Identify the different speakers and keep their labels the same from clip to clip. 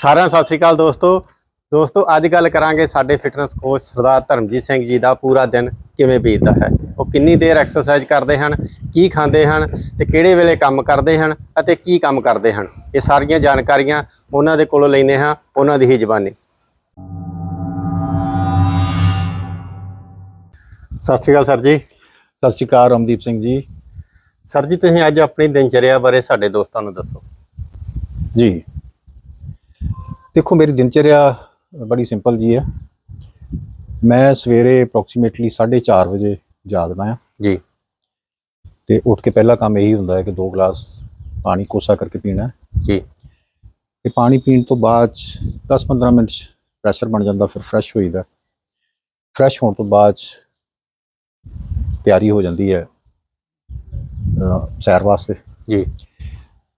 Speaker 1: ਸਾਰਿਆਂ ਸਤਿ ਸ੍ਰੀ ਅਕਾਲ ਦੋਸਤੋ। ਦੋਸਤੋ ਅੱਜ ਗੱਲ ਕਰਾਂਗੇ ਸਾਡੇ ਫਿਟਨੈਸ ਕੋਚ ਸਰਦਾਰ ਧਰਮਜੀਤ ਸਿੰਘ ਜੀ ਦਾ ਪੂਰਾ ਦਿਨ ਕਿਵੇਂ ਬੀਤਦਾ ਹੈ। ਉਹ ਕਿੰਨੀ ਦੇਰ ਐਕਸਰਸਾਈਜ਼ ਕਰਦੇ ਹਨ ਕੀ ਖਾਂਦੇ ਹਨ ਤੇ ਕਿਹੜੇ ਵੇਲੇ ਕੰਮ ਕਰਦੇ ਹਨ ਅਤੇ ਕੀ ਕੰਮ ਕਰਦੇ ਹਨ। ਇਹ ਸਾਰੀਆਂ ਜਾਣਕਾਰੀਆਂ ਉਹਨਾਂ ਦੇ ਕੋਲੋਂ ਲੈਨੇ ਹਾਂ ਉਹਨਾਂ ਦੀ ਹੀ ਜ਼ਬਾਨੀ। ਸਤਿ ਸ੍ਰੀ ਅਕਾਲ ਸਰ ਜੀ।
Speaker 2: ਸਤਿ ਸ਼੍ਰੀ ਅਕਾਲ ਰਮਦੀਪ ਸਿੰਘ ਜੀ।
Speaker 1: ਸਰ ਜੀ ਤੁਸੀਂ ਅੱਜ ਆਪਣੀ ਦਿਨਚਰਿਆ ਬਾਰੇ ਸਾਡੇ ਦੋਸਤਾਂ ਨੂੰ ਦੱਸੋ।
Speaker 2: ਜੀ। ਦੇਖੋ ਮੇਰੀ ਦਿਨਚਰਿਆ ਬੜੀ ਸਿੰਪਲ ਜੀ ਹੈ। ਮੈਂ ਸਵੇਰੇ ਅਪਰੋਕਸੀਮੇਟਲੀ 4:30 ਵਜੇ ਜਾਗਦਾ ਹਾਂ।
Speaker 1: ਜੀ।
Speaker 2: ਤੇ ਉੱਠ ਕੇ ਪਹਿਲਾ ਕੰਮ ਇਹੀ ਹੁੰਦਾ ਹੈ ਕਿ ਦੋ ਗਲਾਸ ਪਾਣੀ ਕੋਸਾ ਕਰਕੇ ਪੀਣਾ ਹੈ।
Speaker 1: ਜੀ।
Speaker 2: ਤੇ ਪਾਣੀ ਪੀਣ ਤੋਂ ਬਾਅਦ 10-15 ਮਿੰਟ ਪ੍ਰੈਸ਼ਰ ਬਣ ਜਾਂਦਾ ਫਿਰ ਫਰੈਸ਼ ਹੋਈਦਾ ਫਰੈਸ਼ ਹੋਣ ਤੋਂ ਬਾਅਦ ਤਿਆਰੀ ਹੋ ਜਾਂਦੀ ਹੈ ਸੈਰ ਵਾਸਤੇ।
Speaker 1: ਜੀ।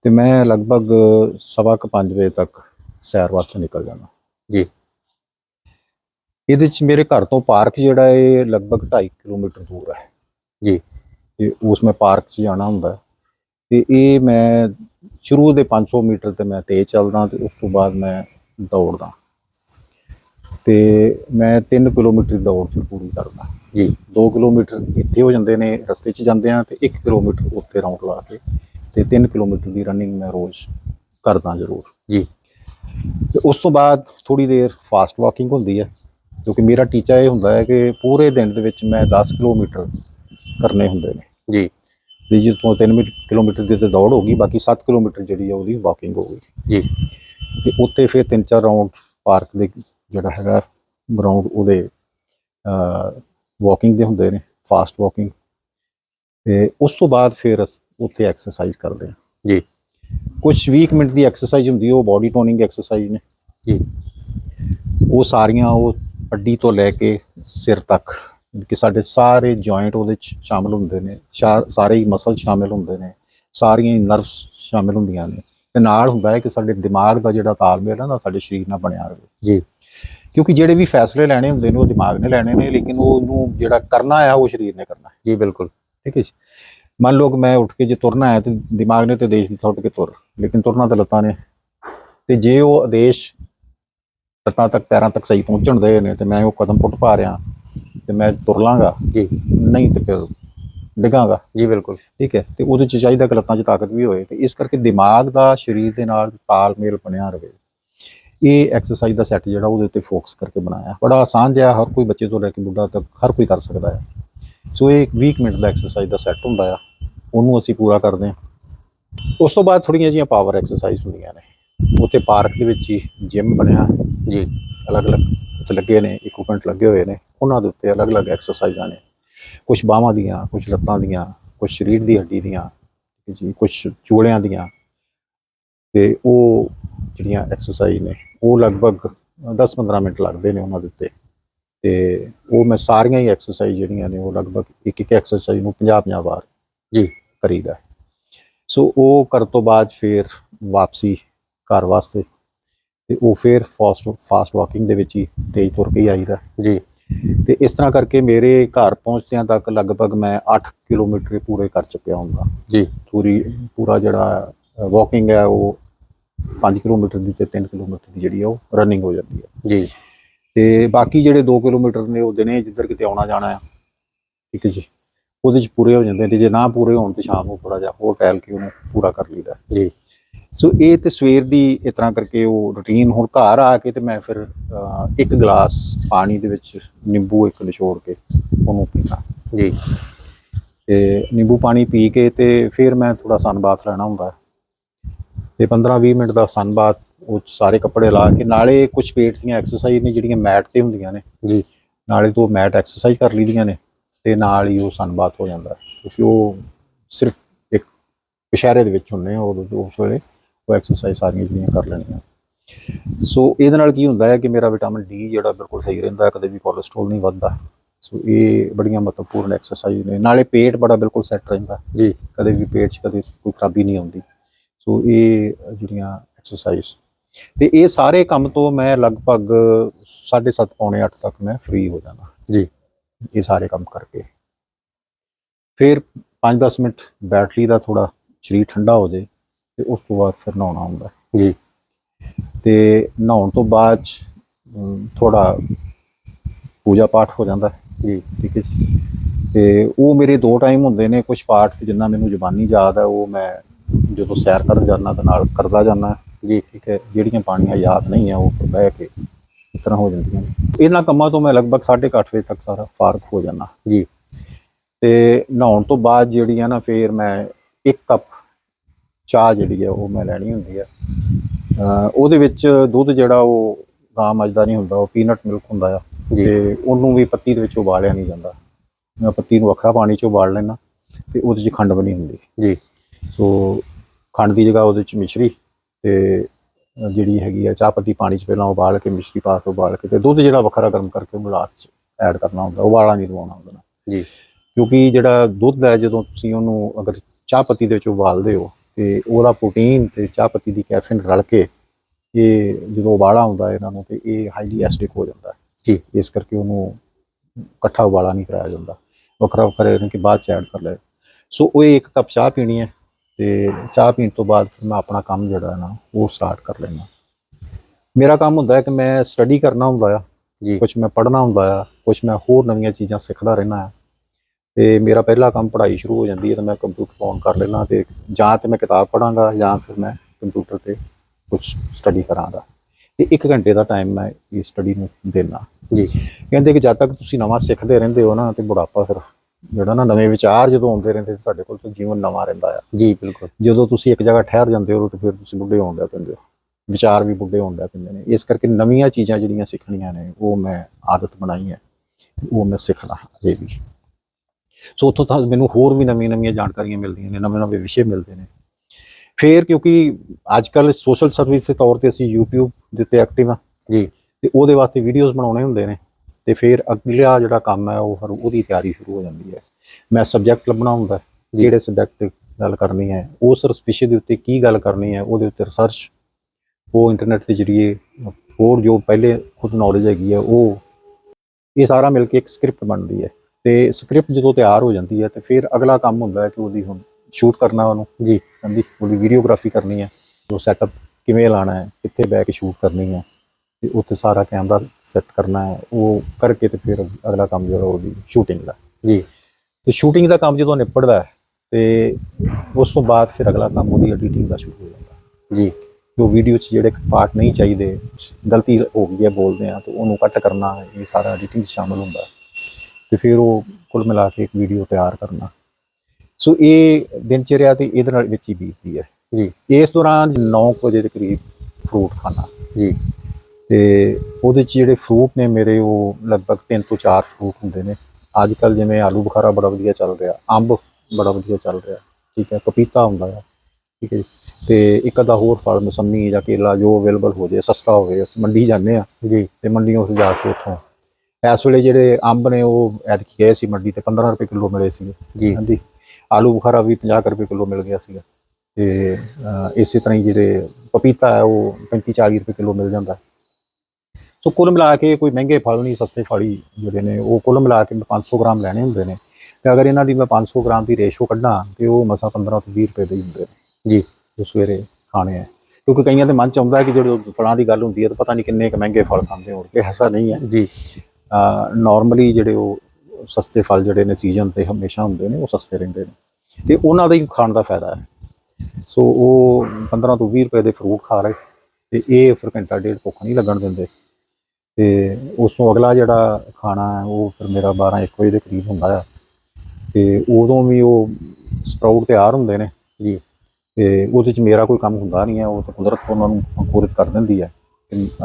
Speaker 2: ਤੇ ਮੈਂ ਲਗਭਗ ਸਵਾ ਕੁ ਪੰਜ ਵਜੇ ਤੱਕ ਸੈਰ ਵਾਸਤੇ ਨਿਕਲ ਜਾਂਦਾ
Speaker 1: ਜੀ।
Speaker 2: ਇਹਦੇ ਚ ਮੇਰੇ ਘਰ ਤੋਂ ਪਾਰਕ ਜਿਹੜਾ ਹੈ ਇਹ ਲਗਭਗ 2.5 ਕਿਲੋਮੀਟਰ ਦੂਰ ਹੈ।
Speaker 1: ਜੀ।
Speaker 2: ਤੇ ਉਸ ਮੈਂ ਪਾਰਕ 'ਚ ਜਾਣਾ ਹੁੰਦਾ। ਤੇ ਇਹ ਮੈਂ ਸ਼ੁਰੂ ਦੇ 500 ਮੀਟਰ ਤੇ ਮੈਂ ਤੇਜ਼ ਚੱਲਦਾ ਤੇ ਉਸ ਤੋਂ ਬਾਅਦ ਮੈਂ ਦੌੜਦਾ। ਤੇ ਮੈਂ 3 ਕਿਲੋਮੀਟਰ ਦੌੜ ਫਿਰ ਪੂਰੀ ਕਰਦਾ।
Speaker 1: ਜੀ।
Speaker 2: 2 ਕਿਲੋਮੀਟਰ ਇੱਥੇ ਹੋ ਜਾਂਦੇ ਨੇ ਰਸਤੇ 'ਚ ਜਾਂਦੇ ਆ ਤੇ 1 ਕਿਲੋਮੀਟਰ ਉੱਥੇ ਰਾਉਂਡ ਲਾ ਕੇ ਤੇ 3 ਕਿਲੋਮੀਟਰ ਦੀ ਰਨਿੰਗ ਮੈਂ ਰੋਜ਼ ਕਰਦਾ ਜ਼ਰੂਰ।
Speaker 1: ਜੀ।
Speaker 2: ਤੇ ਉਸ ਤੋਂ ਬਾਅਦ ਥੋੜੀ ਦੇਰ ਫਾਸਟ ਵਾਕਿੰਗ ਹੁੰਦੀ ਹੈ ਕਿਉਂਕਿ ਮੇਰਾ ਟੀਚਾ ਇਹ ਹੁੰਦਾ ਹੈ ਕਿ ਪੂਰੇ ਦਿਨ ਦੇ ਵਿੱਚ ਮੈਂ 10 ਕਿਲੋਮੀਟਰ ਕਰਨੇ ਹੁੰਦੇ ਨੇ।
Speaker 1: ਜੀ।
Speaker 2: ਤੇ ਜਿੱਥੋਂ 3 ਕਿਲੋਮੀਟਰ ਦੀ ਤੇ ਦੌੜ ਹੋਗੀ ਬਾਕੀ 7 ਕਿਲੋਮੀਟਰ ਜਿਹੜੀ ਹੈ ਉਹਦੀ ਵਾਕਿੰਗ ਹੋਗੀ
Speaker 1: ਜੀ।
Speaker 2: ਤੇ ਉੱਥੇ ਫਿਰ ਤਿੰਨ ਚਾਰ ਰਾਉਂਡ ਪਾਰਕ ਦੇ ਜਿਹੜਾ ਹੈਗਾ ਰਾਉਂਡ ਉਹਦੇ ਵਾਕਿੰਗ ਦੇ ਹੁੰਦੇ ਨੇ ਫਾਸਟ ਵਾਕਿੰਗ ਤੇ ਉਸ ਤੋਂ ਬਾਅਦ ਫਿਰ ਉੱਥੇ ਐਕਸਰਸਾਈਜ਼ ਕਰਦੇ ਹਾਂ
Speaker 1: ਜੀ।
Speaker 2: ਕੁਝ 20 ਮਿੰਟ ਦੀ ਐਕਸਰਸਾਈਜ਼ ਹੁੰਦੀ ਉਹ ਬਾਡੀ ਟੋਨਿੰਗ ਐਕਸਰਸਾਈਜ਼ ਨੇ।
Speaker 1: ਜੀ।
Speaker 2: ਉਹ ਸਾਰੀਆਂ ਉਹ ਅੱਡੀ ਤੋਂ ਲੈ ਕੇ ਸਿਰ ਤੱਕ ਕਿ ਸਾਡੇ ਸਾਰੇ ਜੁਆਇੰਟ ਉਹਦੇ ਚ ਸ਼ਾਮਲ ਹੁੰਦੇ ਨੇ ਸਾਰੇ ਹੀ ਮਸਲ ਸ਼ਾਮਿਲ ਹੁੰਦੇ ਨੇ ਸਾਰੀਆਂ ਹੀ ਨਰਵਸ ਸ਼ਾਮਿਲ ਹੁੰਦੀਆਂ ਨੇ। ਤੇ ਨਾਲ ਹੁੰਦਾ ਹੈ ਕਿ ਸਾਡੇ ਦਿਮਾਗ ਦਾ ਜਿਹੜਾ ਤਾਲਮੇਲ ਹੈ ਨਾ ਸਾਡੇ ਸਰੀਰ ਨਾਲ ਬਣਿਆ ਰਹੇ।
Speaker 1: ਜੀ।
Speaker 2: ਕਿਉਂਕਿ ਜਿਹੜੇ ਵੀ ਫੈਸਲੇ ਲੈਣੇ ਹੁੰਦੇ ਨੇ ਉਹ ਦਿਮਾਗ ਨੇ ਲੈਣੇ ਨੇ ਲੇਕਿਨ ਉਹਨੂੰ ਜਿਹੜਾ ਕਰਨਾ ਆ ਉਹ ਸਰੀਰ ਨੇ ਕਰਨਾ
Speaker 1: ਜੀ ਬਿਲਕੁਲ।
Speaker 2: ਠੀਕ ਹੈ ਜੀ। ਮੰਨ ਲਓ ਕਿ ਮੈਂ ਉੱਠ ਕੇ ਜੇ ਤੁਰਨਾ ਹੈ ਤੇ ਦਿਮਾਗ ਨੇ ਤੇ ਦੇਸ਼ ਦੀ ਸੁੱਟ ਕੇ ਤੁਰ ਲੇਕਿਨ ਤੁਰਨਾ ਤਾਂ ਲੱਤਾਂ ਨੇ। ਤੇ ਜੇ ਉਹ ਆਦੇਸ਼ ਲੱਤਾਂ ਤੱਕ ਪੈਰਾਂ ਤੱਕ ਸਹੀ ਪਹੁੰਚਣ ਦੇ ਨੇ ਤੇ ਮੈਂ ਉਹ ਕਦਮ ਪੁੱਟ ਪਾ ਰਿਹਾ ਤੇ ਮੈਂ ਤੁਰ ਲਾਂਗਾ।
Speaker 1: ਜੀ।
Speaker 2: ਨਹੀਂ ਤੇ ਫਿਰ ਡਿੱਗਾਂਗਾ।
Speaker 1: ਜੀ ਬਿਲਕੁਲ।
Speaker 2: ਠੀਕ ਹੈ ਤੇ ਉਹਦੇ ਚ ਚਾਹੀਦਾ ਕਿ ਲੱਤਾਂ 'ਚ ਤਾਕਤ ਵੀ ਹੋਏ ਤੇ ਇਸ ਕਰਕੇ ਦਿਮਾਗ ਦਾ ਸਰੀਰ ਦੇ ਨਾਲ ਤਾਲਮੇਲ ਬਣਿਆ ਰਵੇ ਇਹ ਐਕਸਰਸਾਈਜ਼ ਦਾ ਸੈੱਟ ਜਿਹੜਾ ਉਹਦੇ ਉੱਤੇ ਫੋਕਸ ਕਰਕੇ ਬਣਾਇਆ। ਬੜਾ ਆਸਾਨ ਜਿਹਾ ਹਰ ਕੋਈ ਬੱਚੇ ਤੋਂ ਲੈ ਕੇ ਬੁੱਢਾ ਤੱਕ ਹਰ ਕੋਈ ਕਰ ਸਕਦਾ ਹੈ। ਸੋ ਇਹ 20 ਮਿੰਟ ਦਾ ਐਕਸਰਸਾਈਜ਼ ਦਾ ਸੈੱਟ ਹੁੰਦਾ ਆ। ਉਹਨੂੰ ਅਸੀਂ ਪੂਰਾ ਕਰਦੇ ਹਾਂ। ਉਸ ਤੋਂ ਬਾਅਦ ਥੋੜੀਆਂ ਜਿਹੀਆਂ ਪਾਵਰ ਐਕਸਰਸਾਈਜ਼ ਹੁੰਦੀਆਂ ਨੇ। ਉੱਥੇ ਪਾਰਕ ਦੇ ਵਿੱਚ ਹੀ ਜਿਮ ਬਣਿਆ।
Speaker 1: ਜੀ।
Speaker 2: ਅਲੱਗ-ਅਲੱਗ ਉੱਤੇ ਲੱਗੇ ਨੇ ਇਕਵਿਪਮੈਂਟ ਲੱਗੇ ਹੋਏ ਨੇ। ਉਹਨਾਂ ਦੇ ਉੱਤੇ ਅਲੱਗ-ਅਲੱਗ ਐਕਸਰਸਾਈਜ਼ਾਂ ਨੇ। ਕੁਝ ਬਾਹਾਂ ਦੀਆਂ ਕੁਝ ਲੱਤਾਂ ਦੀਆਂ ਕੁਝ ਸਰੀਰ ਦੀ ਹੱਡੀ ਦੀਆਂ ਜੀ ਕੁਝ ਚੂੜਿਆਂ ਦੀਆਂ। ਤੇ ਉਹ ਜਿਹੜੀਆਂ ਐਕਸਰਸਾਈਜ਼ ਨੇ ਉਹ ਲਗਭਗ 10-15 ਮਿੰਟ ਲੱਗਦੇ ਨੇ ਉਹਨਾਂ ਦੇ ਉੱਤੇ। ਤੇ ਉਹ ਮੈਂ ਸਾਰੀਆਂ ਹੀ ਐਕਸਰਸਾਈਜ਼ ਜਿਹੜੀਆਂ ਨੇ ਉਹ ਲਗਭਗ ਇੱਕ ਇੱਕ ਐਕਸਰਸਾਈਜ਼ ਨੂੰ 50-50 ਵਾਰ
Speaker 1: ਜੀ।
Speaker 2: ਕਰੀਦਾ। ਸੋ ਉਹ ਕਰਨ ਤੋਂ ਬਾਅਦ ਫਿਰ ਵਾਪਸੀ ਘਰ ਵਾਸਤੇ ਤੇ ਉਹ ਫਿਰ ਫਾਸਟ ਫਾਸਟ ਵਾਕਿੰਗ ਦੇ ਵਿੱਚ ਹੀ ਤੇਜ਼ ਤੁਰ ਕੇ ਹੀ ਆਈਦਾ।
Speaker 1: ਜੀ।
Speaker 2: ਤੇ ਇਸ ਤਰ੍ਹਾਂ ਕਰਕੇ ਮੇਰੇ ਘਰ ਪਹੁੰਚਦਿਆਂ ਤੱਕ ਲਗਭਗ ਮੈਂ 8 ਕਿਲੋਮੀਟਰ ਪੂਰੇ ਕਰ ਚੁੱਕਿਆ ਹੁੰਦਾ।
Speaker 1: ਜੀ।
Speaker 2: ਪੂਰੀ ਪੂਰਾ ਜਿਹੜਾ ਵਾਕਿੰਗ ਹੈ ਉਹ 5 ਕਿਲੋਮੀਟਰ ਦੀ ਤੇ 3 ਕਿਲੋਮੀਟਰ ਦੀ ਜਿਹੜੀ ਉਹ ਰਨਿੰਗ ਹੋ ਜਾਂਦੀ ਹੈ।
Speaker 1: ਜੀ।
Speaker 2: ਤੇ ਬਾਕੀ ਜਿਹੜੇ 2 ਕਿਲੋਮੀਟਰ ਨੇ ਉਹ ਦਿਨੇ ਜਿੱਧਰ ਕਿਤੇ ਆਉਣਾ ਜਾਣਾ ਆ, ਠੀਕ ਹੈ ਜੀ। ਉਹਦੇ ਚ ਪੂਰੇ ਹੋ ਜਾਂਦੇ ਨੇ, ਜੇ ਨਾ ਪੂਰੇ ਹੋਣ ਤੇ ਸ਼ਾਮ ਨੂੰ ਥੋੜਾ ਜਿਹਾ ਹੋਰ ਟਹਿਲ ਕੇ ਉਹਨੂੰ ਪੂਰਾ ਕਰ ਲਈਦਾ,
Speaker 1: ਜੀ।
Speaker 2: ਸੋ ਇਹ ਤੇ ਸਵੇਰ ਦੀ ਇਸ ਤਰ੍ਹਾਂ ਕਰਕੇ ਉਹ ਰੁਟੀਨ ਹੁਣ ਘਰ ਆ ਕੇ ਤੇ ਮੈਂ ਫਿਰ ਇੱਕ ਗਲਾਸ ਪਾਣੀ ਦੇ ਵਿੱਚ ਨਿੰਬੂ ਇੱਕ ਨਿਚੋੜ ਕੇ ਉਹਨੂੰ ਪੀਣਾ
Speaker 1: ਜੀ।
Speaker 2: ਤੇ ਨਿੰਬੂ ਪਾਣੀ ਪੀ ਕੇ ਤੇ ਫਿਰ ਮੈਂ ਥੋੜਾ ਸਨ ਬਾਥ ਲੈਣਾ ਹੁੰਦਾ। ਹੈ। ਤੇ 15-20 ਮਿੰਟ ਦਾ ਸਨ ਬਾਥ ਉਹ ਸਾਰੇ ਕੱਪੜੇ ਲਾ ਕੇ ਨਾਲੇ ਕੁਝ ਪੇਟ ਦੀਆਂ ਐਕਸਰਸਾਈਜ਼ ਨੇ ਜਿਹੜੀਆਂ ਮੈਟ ਤੇ ਹੁੰਦੀਆਂ ਨੇ।
Speaker 1: ਜੀ।
Speaker 2: ਨਾਲੇ ਤੋਂ ਮੈਟ ਐਕਸਰਸਾਈਜ਼ ਕਰ ਲਈਆਂ ਨੇ ਤੇ ਨਾਲ ਹੀ ਉਹ ਸਨ ਬਾਥ ਹੋ ਜਾਂਦਾ। ਕਿਉਂਕਿ ਉਹ ਸਿਰਫ ਇੱਕ ਇਸ਼ਾਰੇ ਦੇ ਵਿੱਚ ਹੁੰਦੇ ਆ ਉਦੋਂ ਉਸ ਵੇਲੇ ਉਹ ਐਕਸਰਸਾਈਜ਼ ਸਾਰੀਆਂ ਜਿਹੜੀਆਂ ਕਰ ਲੈਣੀਆਂ। ਸੋ ਇਹਦੇ ਨਾਲ ਕੀ ਹੁੰਦਾ ਹੈ ਕਿ ਮੇਰਾ ਵਿਟਾਮਿਨ ਡੀ ਜਿਹੜਾ ਬਿਲਕੁਲ ਸਹੀ ਰਹਿੰਦਾ ਕਦੇ ਵੀ ਕੋਲੇਸਟ੍ਰੋਲ ਨਹੀਂ ਵੱਧਦਾ। ਸੋ ਇਹ ਬੜੀਆਂ ਮਹੱਤਵਪੂਰਨ ਐਕਸਰਸਾਈਜ਼ ਨੇ। ਨਾਲੇ ਪੇਟ ਬੜਾ ਬਿਲਕੁਲ ਸੈੱਟ ਰਹਿੰਦਾ।
Speaker 1: ਜੀ।
Speaker 2: ਕਦੇ ਵੀ ਪੇਟ 'ਚ ਕਦੇ ਕੋਈ ਖਰਾਬੀ ਨਹੀਂ ਆਉਂਦੀ। ਸੋ ਇਹ ਜਿਹੜੀਆਂ ਐਕਸਰਸਾਈਜ਼ ਤੇ ਇਹ ਸਾਰੇ ਕੰਮ ਤੋਂ ਮੈਂ ਲਗਭਗ 7:30 ਪੌਣੇ 8 ਤੱਕ ਮੈਂ ਫ੍ਰੀ ਹੋ ਜਾਣਾ।
Speaker 1: ਜੀ।
Speaker 2: ਇਹ ਸਾਰੇ ਕੰਮ ਕਰਕੇ। ਫਿਰ 5-10 ਮਿੰਟ ਬੈਟਰੀ ਦਾ ਥੋੜਾ ਸਰੀਰ ਠੰਡਾ ਹੋ ਜਾਏ ਤੇ ਉਸ ਤੋਂ ਬਾਅਦ ਫਿਰ ਨਹਾਉਣਾ ਹੁੰਦਾ।
Speaker 1: ਜੀ।
Speaker 2: ਤੇ ਨਹਾਉਣ ਤੋਂ ਬਾਅਦ ਥੋੜਾ ਪੂਜਾ ਪਾਠ ਹੋ ਜਾਂਦਾ।
Speaker 1: ਜੀ।
Speaker 2: ਠੀਕ ਹੈ ਜੀ। ਤੇ ਉਹ ਮੇਰੇ ਦੋ ਟਾਈਮ ਹੁੰਦੇ ਨੇ ਕੁਝ ਪਾਠ ਸੀ ਜਿੰਨਾ ਮੈਨੂੰ ਜ਼ੁਬਾਨੀ ਯਾਦ ਹੈ ਉਹ ਮੈਂ ਜਦੋਂ ਸੈਰ ਕਰਨ ਜਾਂਦਾ ਤਾਂ ਨਾਲ ਕਰਦਾ ਜਾਂਦਾ। ਜੀ ਠੀਕ ਹੈ ਜਿਹੜੀਆਂ ਬਾਣੀਆਂ ਯਾਦ ਨਹੀਂ ਆ ਉਹ ਫਿਰ ਬਹਿ ਕੇ ਇਸ ਤਰ੍ਹਾਂ ਹੋ ਜਾਂਦੀਆਂ ਨੇ। ਇਹਨਾਂ ਕੰਮਾਂ ਤੋਂ ਮੈਂ ਲਗਭਗ 8:30 ਵਜੇ ਤੱਕ ਸਾਰਾ ਫਾਰਗ ਹੋ ਜਾਂਦਾ
Speaker 1: ਜੀ।
Speaker 2: ਤੇ ਨਹਾਉਣ ਤੋਂ ਬਾਅਦ ਜਿਹੜੀ ਆ ਨਾ ਫੇਰ ਮੈਂ ਇੱਕ ਕੱਪ ਚਾਹ ਜਿਹੜੀ ਆ ਉਹ ਮੈਂ ਲੈਣੀ ਹੁੰਦੀ ਆ। ਉਹਦੇ ਵਿੱਚ ਦੁੱਧ ਜਿਹੜਾ ਉਹ ਗਾਂ ਮੱਝ ਦਾ ਨਹੀਂ ਹੁੰਦਾ ਉਹ ਪੀਨਟ ਮਿਲਕ ਹੁੰਦਾ ਆ।
Speaker 1: ਜੀ।
Speaker 2: ਤੇ ਉਹਨੂੰ ਵੀ ਪੱਤੀ ਦੇ ਵਿੱਚ ਉਬਾਲਿਆ ਨਹੀਂ ਜਾਂਦਾ। ਮੈਂ ਪੱਤੀ ਨੂੰ ਵੱਖਰਾ ਪਾਣੀ 'ਚ ਉਬਾਲ ਲੈਣਾ ਤੇ ਉਹਦੇ 'ਚ ਖੰਡ ਬਣੀ ਹੁੰਦੀ।
Speaker 1: ਜੀ।
Speaker 2: ਸੋ ਖੰਡ ਦੀ ਜਗ੍ਹਾ ਉਹਦੇ 'ਚ ਮਿਸ਼ਰੀ ਤੇ ਜਿਹੜੀ ਹੈਗੀ ਆ ਚਾਹ ਪੱਤੀ ਪਾਣੀ 'ਚ ਪਹਿਲਾਂ ਉਬਾਲ ਕੇ ਮਿਸ਼ਰੀ ਪਾ ਕੇ ਉਬਾਲ ਕੇ ਤੇ ਦੁੱਧ ਜਿਹੜਾ ਵੱਖਰਾ ਗਰਮ ਕਰਕੇ ਉਹਨੂੰ ਲਾਸਟ 'ਚ ਐਡ ਕਰਨਾ ਹੁੰਦਾ ਉਬਾਲਾ ਨਹੀਂ ਦਵਾਉਣਾ ਹੁੰਦਾ
Speaker 1: ਜੀ।
Speaker 2: ਕਿਉਂਕਿ ਜਿਹੜਾ ਦੁੱਧ ਹੈ ਜਦੋਂ ਤੁਸੀਂ ਉਹਨੂੰ ਅਗਰ ਚਾਹ ਪੱਤੀ ਦੇ ਵਿੱਚ ਉਬਾਲਦੇ ਹੋ ਤੇ ਉਹਦਾ ਪ੍ਰੋਟੀਨ ਤੇ ਚਾਹ ਪੱਤੀ ਦੀ ਕੈਫੀਨ ਰਲ ਕੇ ਇਹ ਜਦੋਂ ਉਬਾਲਾ ਹੁੰਦਾ ਇਹਨਾਂ ਨੂੰ ਤੇ ਇਹ ਹਾਈਲੀ ਐਸਿਡਿਕ ਹੋ ਜਾਂਦਾ।
Speaker 1: ਜੀ।
Speaker 2: ਇਸ ਕਰਕੇ ਉਹਨੂੰ ਇਕੱਠਾ ਉਬਾਲਾ ਨਹੀਂ ਕਰਾਇਆ ਜਾਂਦਾ। ਵੱਖਰਾ ਵੱਖਰਾ ਇਹਨਾਂ ਕੇ ਬਾਅਦ ਚ ਐਡ ਕਰ ਲੈ ਸੋ ਉਹ ਇੱਕ ਕੱਪ ਚਾਹ ਪੀਣੀ ਹੈ ਤੇ ਚਾਹ ਪੀਣ ਤੋਂ ਬਾਅਦ ਫਿਰ ਮੈਂ ਆਪਣਾ ਕੰਮ ਜਿਹੜਾ ਨਾ ਉਹ ਸਟਾਰਟ ਕਰ ਲੈਣਾ ਮੇਰਾ ਕੰਮ ਹੁੰਦਾ ਹੈ ਕਿ ਮੈਂ ਸਟੱਡੀ ਕਰਨਾ ਹੁੰਦਾ ਆ
Speaker 1: ਜੀ।
Speaker 2: ਕੁਝ ਮੈਂ ਪੜ੍ਹਨਾ ਹੁੰਦਾ ਆ ਕੁਝ ਮੈਂ ਹੋਰ ਨਵੀਆਂ ਚੀਜ਼ਾਂ ਸਿੱਖਦਾ ਰਹਿਣਾ ਆ। ਤੇ ਮੇਰਾ ਪਹਿਲਾ ਕੰਮ ਪੜ੍ਹਾਈ ਸ਼ੁਰੂ ਹੋ ਜਾਂਦੀ ਹੈ ਤਾਂ ਮੈਂ ਕੰਪਿਊਟਰ ਔਨ ਕਰ ਲੈਣਾ ਤੇ ਜਾਂ ਤੇ ਮੈਂ ਕਿਤਾਬ ਪੜ੍ਹਾਂਗਾ ਜਾਂ ਫਿਰ ਮੈਂ ਕੰਪਿਊਟਰ ਤੇ ਕੁਝ ਸਟੱਡੀ ਕਰਾਂਗਾ। ਤੇ 1 ਘੰਟੇ ਦਾ ਟਾਈਮ ਮੈਂ ਇਸ ਸਟੱਡੀ ਨੂੰ ਦੇਣਾ
Speaker 1: ਜੀ।
Speaker 2: ਕਹਿੰਦੇ ਕਿ ਜਦ ਤੱਕ ਤੁਸੀਂ ਨਵਾਂ ਸਿੱਖਦੇ ਰਹਿੰਦੇ ਹੋ ਨਾ ਤੇ ਬੁਢਾਪਾ ਫਿਰ ਜਿਹੜਾ ਨਾ ਨਵੇਂ ਵਿਚਾਰ ਜਦੋਂ ਆਉਂਦੇ ਰਹਿੰਦੇ ਤੇ ਤੁਹਾਡੇ ਕੋਲ ਤਾਂ ਜੀਵਨ ਨਵਾਂ ਰਹਿੰਦਾ ਆ।
Speaker 1: ਜੀ ਬਿਲਕੁਲ।
Speaker 2: ਜਦੋਂ ਤੁਸੀਂ ਇੱਕ ਜਗ੍ਹਾ ਠਹਿਰ ਜਾਂਦੇ ਹੋ ਤੇ ਫਿਰ ਤੁਸੀਂ ਬੁੱਢੇ ਲੱਗ ਪੈਂਦੇ ਹੋ। ਵਿਚਾਰ ਵੀ ਬੁੱਢੇ ਹੋਣ ਲੱਗ ਪੈਂਦੇ ਨੇ। ਇਸ ਕਰਕੇ ਨਵੀਆਂ ਚੀਜ਼ਾਂ ਜਿਹੜੀਆਂ ਸਿੱਖਣੀਆਂ ਨੇ ਉਹ ਮੈਂ ਆਦਤ ਬਣਾਈ ਹੈ ਉਹ ਮੈਂ ਸਿੱਖਣਾ ਅਜੇ ਵੀ। ਸੋ ਉੱਥੋਂ ਤਾਂ ਮੈਨੂੰ ਹੋਰ ਵੀ ਨਵੀਆਂ ਨਵੀਆਂ ਜਾਣਕਾਰੀਆਂ ਮਿਲਦੀਆਂ ਨੇ ਨਵੇਂ ਨਵੇਂ ਵਿਸ਼ੇ ਮਿਲਦੇ ਨੇ। ਫਿਰ ਕਿਉਂਕਿ ਅੱਜ ਕੱਲ ਸੋਸ਼ਲ ਸਰਵਿਸ ਦੇ ਤੌਰ ਤੇ ਅਸੀਂ YouTube ਦੇ ਉੱਤੇ ਐਕਟਿਵ ਆ
Speaker 1: ਜੀ।
Speaker 2: ਤੇ ਉਹਦੇ ਵਾਸਤੇ ਵੀਡੀਓਜ਼ ਬਣਾਉਣੇ ਹੁੰਦੇ ਨੇ। ਤੇ ਫਿਰ ਅਗਲਾ ਜਿਹੜਾ ਕੰਮ ਹੈ ਉਹ ਫਿਰ ਉਹਦੀ ਤਿਆਰੀ ਸ਼ੁਰੂ ਹੋ ਜਾਂਦੀ ਹੈ। ਮੈਂ ਸਬਜੈਕਟ ਲੱਭਣਾ ਹੁੰਦਾ ਜਿਹੜੇ ਸਬਜੈਕਟ ਤੇ ਗੱਲ ਕਰਨੀ ਹੈ ਉਸ ਵਿਸ਼ੇ ਦੇ ਉੱਤੇ ਕੀ ਗੱਲ ਕਰਨੀ ਹੈ ਉਹਦੇ ਉੱਤੇ ਰਿਸਰਚ ਉਹ ਇੰਟਰਨੈਟ ਦੇ ਜ਼ਰੀਏ ਹੋਰ ਜੋ ਪਹਿਲੇ ਖੁਦ ਨੌਲੇਜ ਹੈਗੀ ਹੈ ਉਹ ਇਹ ਸਾਰਾ ਮਿਲ ਕੇ ਇੱਕ ਸਕ੍ਰਿਪਟ ਬਣਦੀ ਹੈ। ਤੇ ਸਕ੍ਰਿਪਟ ਜਦੋਂ ਤਿਆਰ ਹੋ ਜਾਂਦੀ ਹੈ ਤੇ ਫਿਰ ਅਗਲਾ ਕੰਮ ਹੁੰਦਾ ਹੈ ਕਿ ਉਹਦੀ ਹੁਣ ਸ਼ੂਟ ਕਰਨਾ ਉਹਨੂੰ
Speaker 1: ਜੀ।
Speaker 2: ਕਹਿੰਦੀ ਉਹਦੀ ਵੀਡੀਓਗ੍ਰਾਫੀ ਕਰਨੀ ਹੈ ਉਹ ਸੈਟਅਪ ਕਿਵੇਂ ਲਾਣਾ ਹੈ ਕਿੱਥੇ ਬੈ ਕੇ ਸ਼ੂਟ ਕਰਨੀ ਹੈ। ਤੇ ਉੱਥੇ ਸਾਰਾ ਕੈਮਰਾ ਸੈੱਟ ਕਰਨਾ ਹੈ ਉਹ ਕਰਕੇ ਤੇ ਫਿਰ ਅਗਲਾ ਕੰਮ ਜਿਹੜਾ ਉਹਦੀ ਸ਼ੂਟਿੰਗ ਦਾ।
Speaker 1: ਜੀ।
Speaker 2: ਤੇ ਸ਼ੂਟਿੰਗ ਦਾ ਕੰਮ ਜਦੋਂ ਨਿਪਟਦਾ ਹੈ ਤੇ ਉਸ ਤੋਂ ਬਾਅਦ ਫਿਰ ਅਗਲਾ ਕੰਮ ਉਹਦੀ ਐਡੀਟਿੰਗ ਦਾ ਸ਼ੁਰੂ ਹੋ ਜਾਂਦਾ।
Speaker 1: ਜੀ।
Speaker 2: ਜੋ ਵੀਡੀਓ 'ਚ ਜਿਹੜੇ ਪਾਰਟ ਨਹੀਂ ਚਾਹੀਦੇ ਗਲਤੀ ਹੋ ਗਈ ਹੈ ਬੋਲਦੇ ਆ ਤੇ ਉਹਨੂੰ ਕੱਟ ਕਰਨਾ ਇਹ ਸਾਰਾ ਐਡੀਟਿੰਗ ਸ਼ਾਮਲ ਹੁੰਦਾ। ਤੇ ਫਿਰ ਉਹ ਕੁੱਲ ਮਿਲਾ ਕੇ ਇੱਕ ਵੀਡੀਓ ਤਿਆਰ ਕਰਨਾ। ਸੋ ਇਹ ਦਿਨਚਰਿਆ ਤੇ ਇਹਦੇ ਨਾਲ ਵਿੱਚ ਹੀ ਬੀਤਦੀ ਹੈ।
Speaker 1: ਜੀ।
Speaker 2: ਇਸ ਦੌਰਾਨ 9 ਵਜੇ ਦੇ ਕਰੀਬ ਫਰੂਟ ਖਾਣਾ।
Speaker 1: ਜੀ।
Speaker 2: ਤੇ ਉਹਦੇ 'ਚ ਜਿਹੜੇ ਫਰੂਟ ਨੇ ਮੇਰੇ ਉਹ ਲਗਭਗ 3 ਤੋਂ 4 ਫਰੂਟ ਹੁੰਦੇ ਨੇ। ਅੱਜ ਕੱਲ ਜਿਵੇਂ ਆਲੂ ਬੁਖਾਰਾ ਬੜਾ ਵਧੀਆ ਚੱਲ ਰਿਹਾ ਅੰਬ ਬੜਾ ਵਧੀਆ ਚੱਲ ਰਿਹਾ ਠੀਕ ਹੈ ਪਪੀਤਾ ਹੁੰਦਾ ਹੈ ਠੀਕ ਹੈ ਜੀ। ਤੇ ਇੱਕ ਅੱਧਾ ਹੋਰ ਫਲ ਮੌਸਮੀ ਜਾਂ ਕੇਲਾ ਜੋ ਅਵੇਲੇਬਲ ਹੋ ਜਾਏ ਸਸਤਾ ਹੋਵੇ ਅਸੀਂ ਮੰਡੀ ਜਾਂਦੇ ਆ
Speaker 1: ਜੀ।
Speaker 2: ਤੇ ਮੰਡੀਆਂ ਉੱਥੇ ਜਾ ਕੇ ਉੱਥੋਂ ਇਸ ਵੇਲੇ ਜਿਹੜੇ ਅੰਬ ਨੇ ਉਹ ਐਤਕੀ ਗਏ ਸੀ ਮੰਡੀ ਤੇ 15 ਰੁਪਏ ਕਿਲੋ ਮਿਲੇ ਸੀ
Speaker 1: ਜੀ।
Speaker 2: ਹਾਂਜੀ। ਆਲੂ ਬੁਖਾਰਾ ਵੀ 50 ਕੁ ਰੁਪਏ ਕਿਲੋ ਮਿਲ ਗਿਆ ਸੀਗਾ। ਤੇ ਇਸੇ ਤਰ੍ਹਾਂ ਹੀ ਜਿਹੜੇ ਪਪੀਤਾ ਹੈ ਉਹ 35 40 ਰੁਪਏ ਕਿਲੋ ਮਿਲ ਜਾਂਦਾ। ਸੋ ਕੁੱਲ ਮਿਲਾ ਕੇ ਕੋਈ ਮਹਿੰਗੇ ਫਲ ਨਹੀਂ ਸਸਤੇ ਫਲ ਹੀ ਜਿਹੜੇ ਨੇ ਉਹ ਕੁੱਲ ਮਿਲਾ ਕੇ ਮੈਂ 500 ਗ੍ਰਾਮ ਲੈਣੇ ਹੁੰਦੇ ਨੇ। ਤੇ ਅਗਰ ਇਹਨਾਂ ਦੀ ਮੈਂ 500 ਗ੍ਰਾਮ ਦੀ ਰੇਸ਼ੋ ਕੱਢਾਂ ਤੇ ਉਹ ਮਸਾ 15 ਤੋਂ 20 ਰੁਪਏ ਦੇ ਹੁੰਦੇ ਨੇ।
Speaker 1: ਜੀ
Speaker 2: ਜੋ ਸਵੇਰੇ ਖਾਣੇ ਆ। ਕਿਉਂਕਿ ਕਈਆਂ ਦੇ ਮਨ ਚ ਆਉਂਦਾ ਹੈ ਕਿ ਜਿਹੜੇ ਫਲਾਂ ਦੀ ਗੱਲ ਹੁੰਦੀ ਹੈ ਤਾਂ ਪਤਾ ਨਹੀਂ ਕਿੰਨੇ ਕੁ ਮਹਿੰਗੇ ਫਲ ਖਾਂਦੇ ਹੋਣਗੇ ਐਸਾ ਨਹੀਂ ਹੈ।
Speaker 1: ਜੀ।
Speaker 2: ਨਾਰਮਲੀ ਜਿਹੜੇ ਉਹ ਸਸਤੇ ਫਲ ਜਿਹੜੇ ਨੇ ਸੀਜ਼ਨ ਤੇ ਹਮੇਸ਼ਾ ਹੁੰਦੇ ਨੇ ਉਹ ਸਸਤੇ ਰਹਿੰਦੇ ਨੇ। ਤੇ ਉਹਨਾਂ ਦਾ ਹੀ ਖਾਣ ਦਾ ਫਾਇਦਾ ਹੈ। ਸੋ ਉਹ 15 ਤੋਂ 20 ਰੁਪਏ ਦੇ ਫਰੂਟ ਖਾ ਰਹੇ ਤੇ ਇਹ ਫਿਰ ਘੰਟਾ ਡੇਢ ਭੁੱਖ ਨਹੀਂ ਲੱਗਣ ਦਿੰਦੇ। ਤੇ ਉਸ ਤੋਂ ਅਗਲਾ ਜਿਹੜਾ ਖਾਣਾ ਹੈ ਉਹ ਫਿਰ ਮੇਰਾ 12 1 ਵਜੇ ਦੇ ਕਰੀਬ ਹੁੰਦਾ ਆ। ਤੇ ਉਦੋਂ ਵੀ ਉਹ ਸਪਰਾਊਟ ਤਿਆਰ ਹੁੰਦੇ ਨੇ
Speaker 1: ਜੀ।
Speaker 2: ਤੇ ਉਹਦੇ ਚ ਮੇਰਾ ਕੋਈ ਕੰਮ ਹੁੰਦਾ ਨਹੀਂ ਹੈ ਉਹ ਤਾਂ ਕੁਦਰਤ ਉਹਨਾਂ ਨੂੰ ਅੰਕੁਰਿਤ ਕਰ ਦਿੰਦੀ ਹੈ।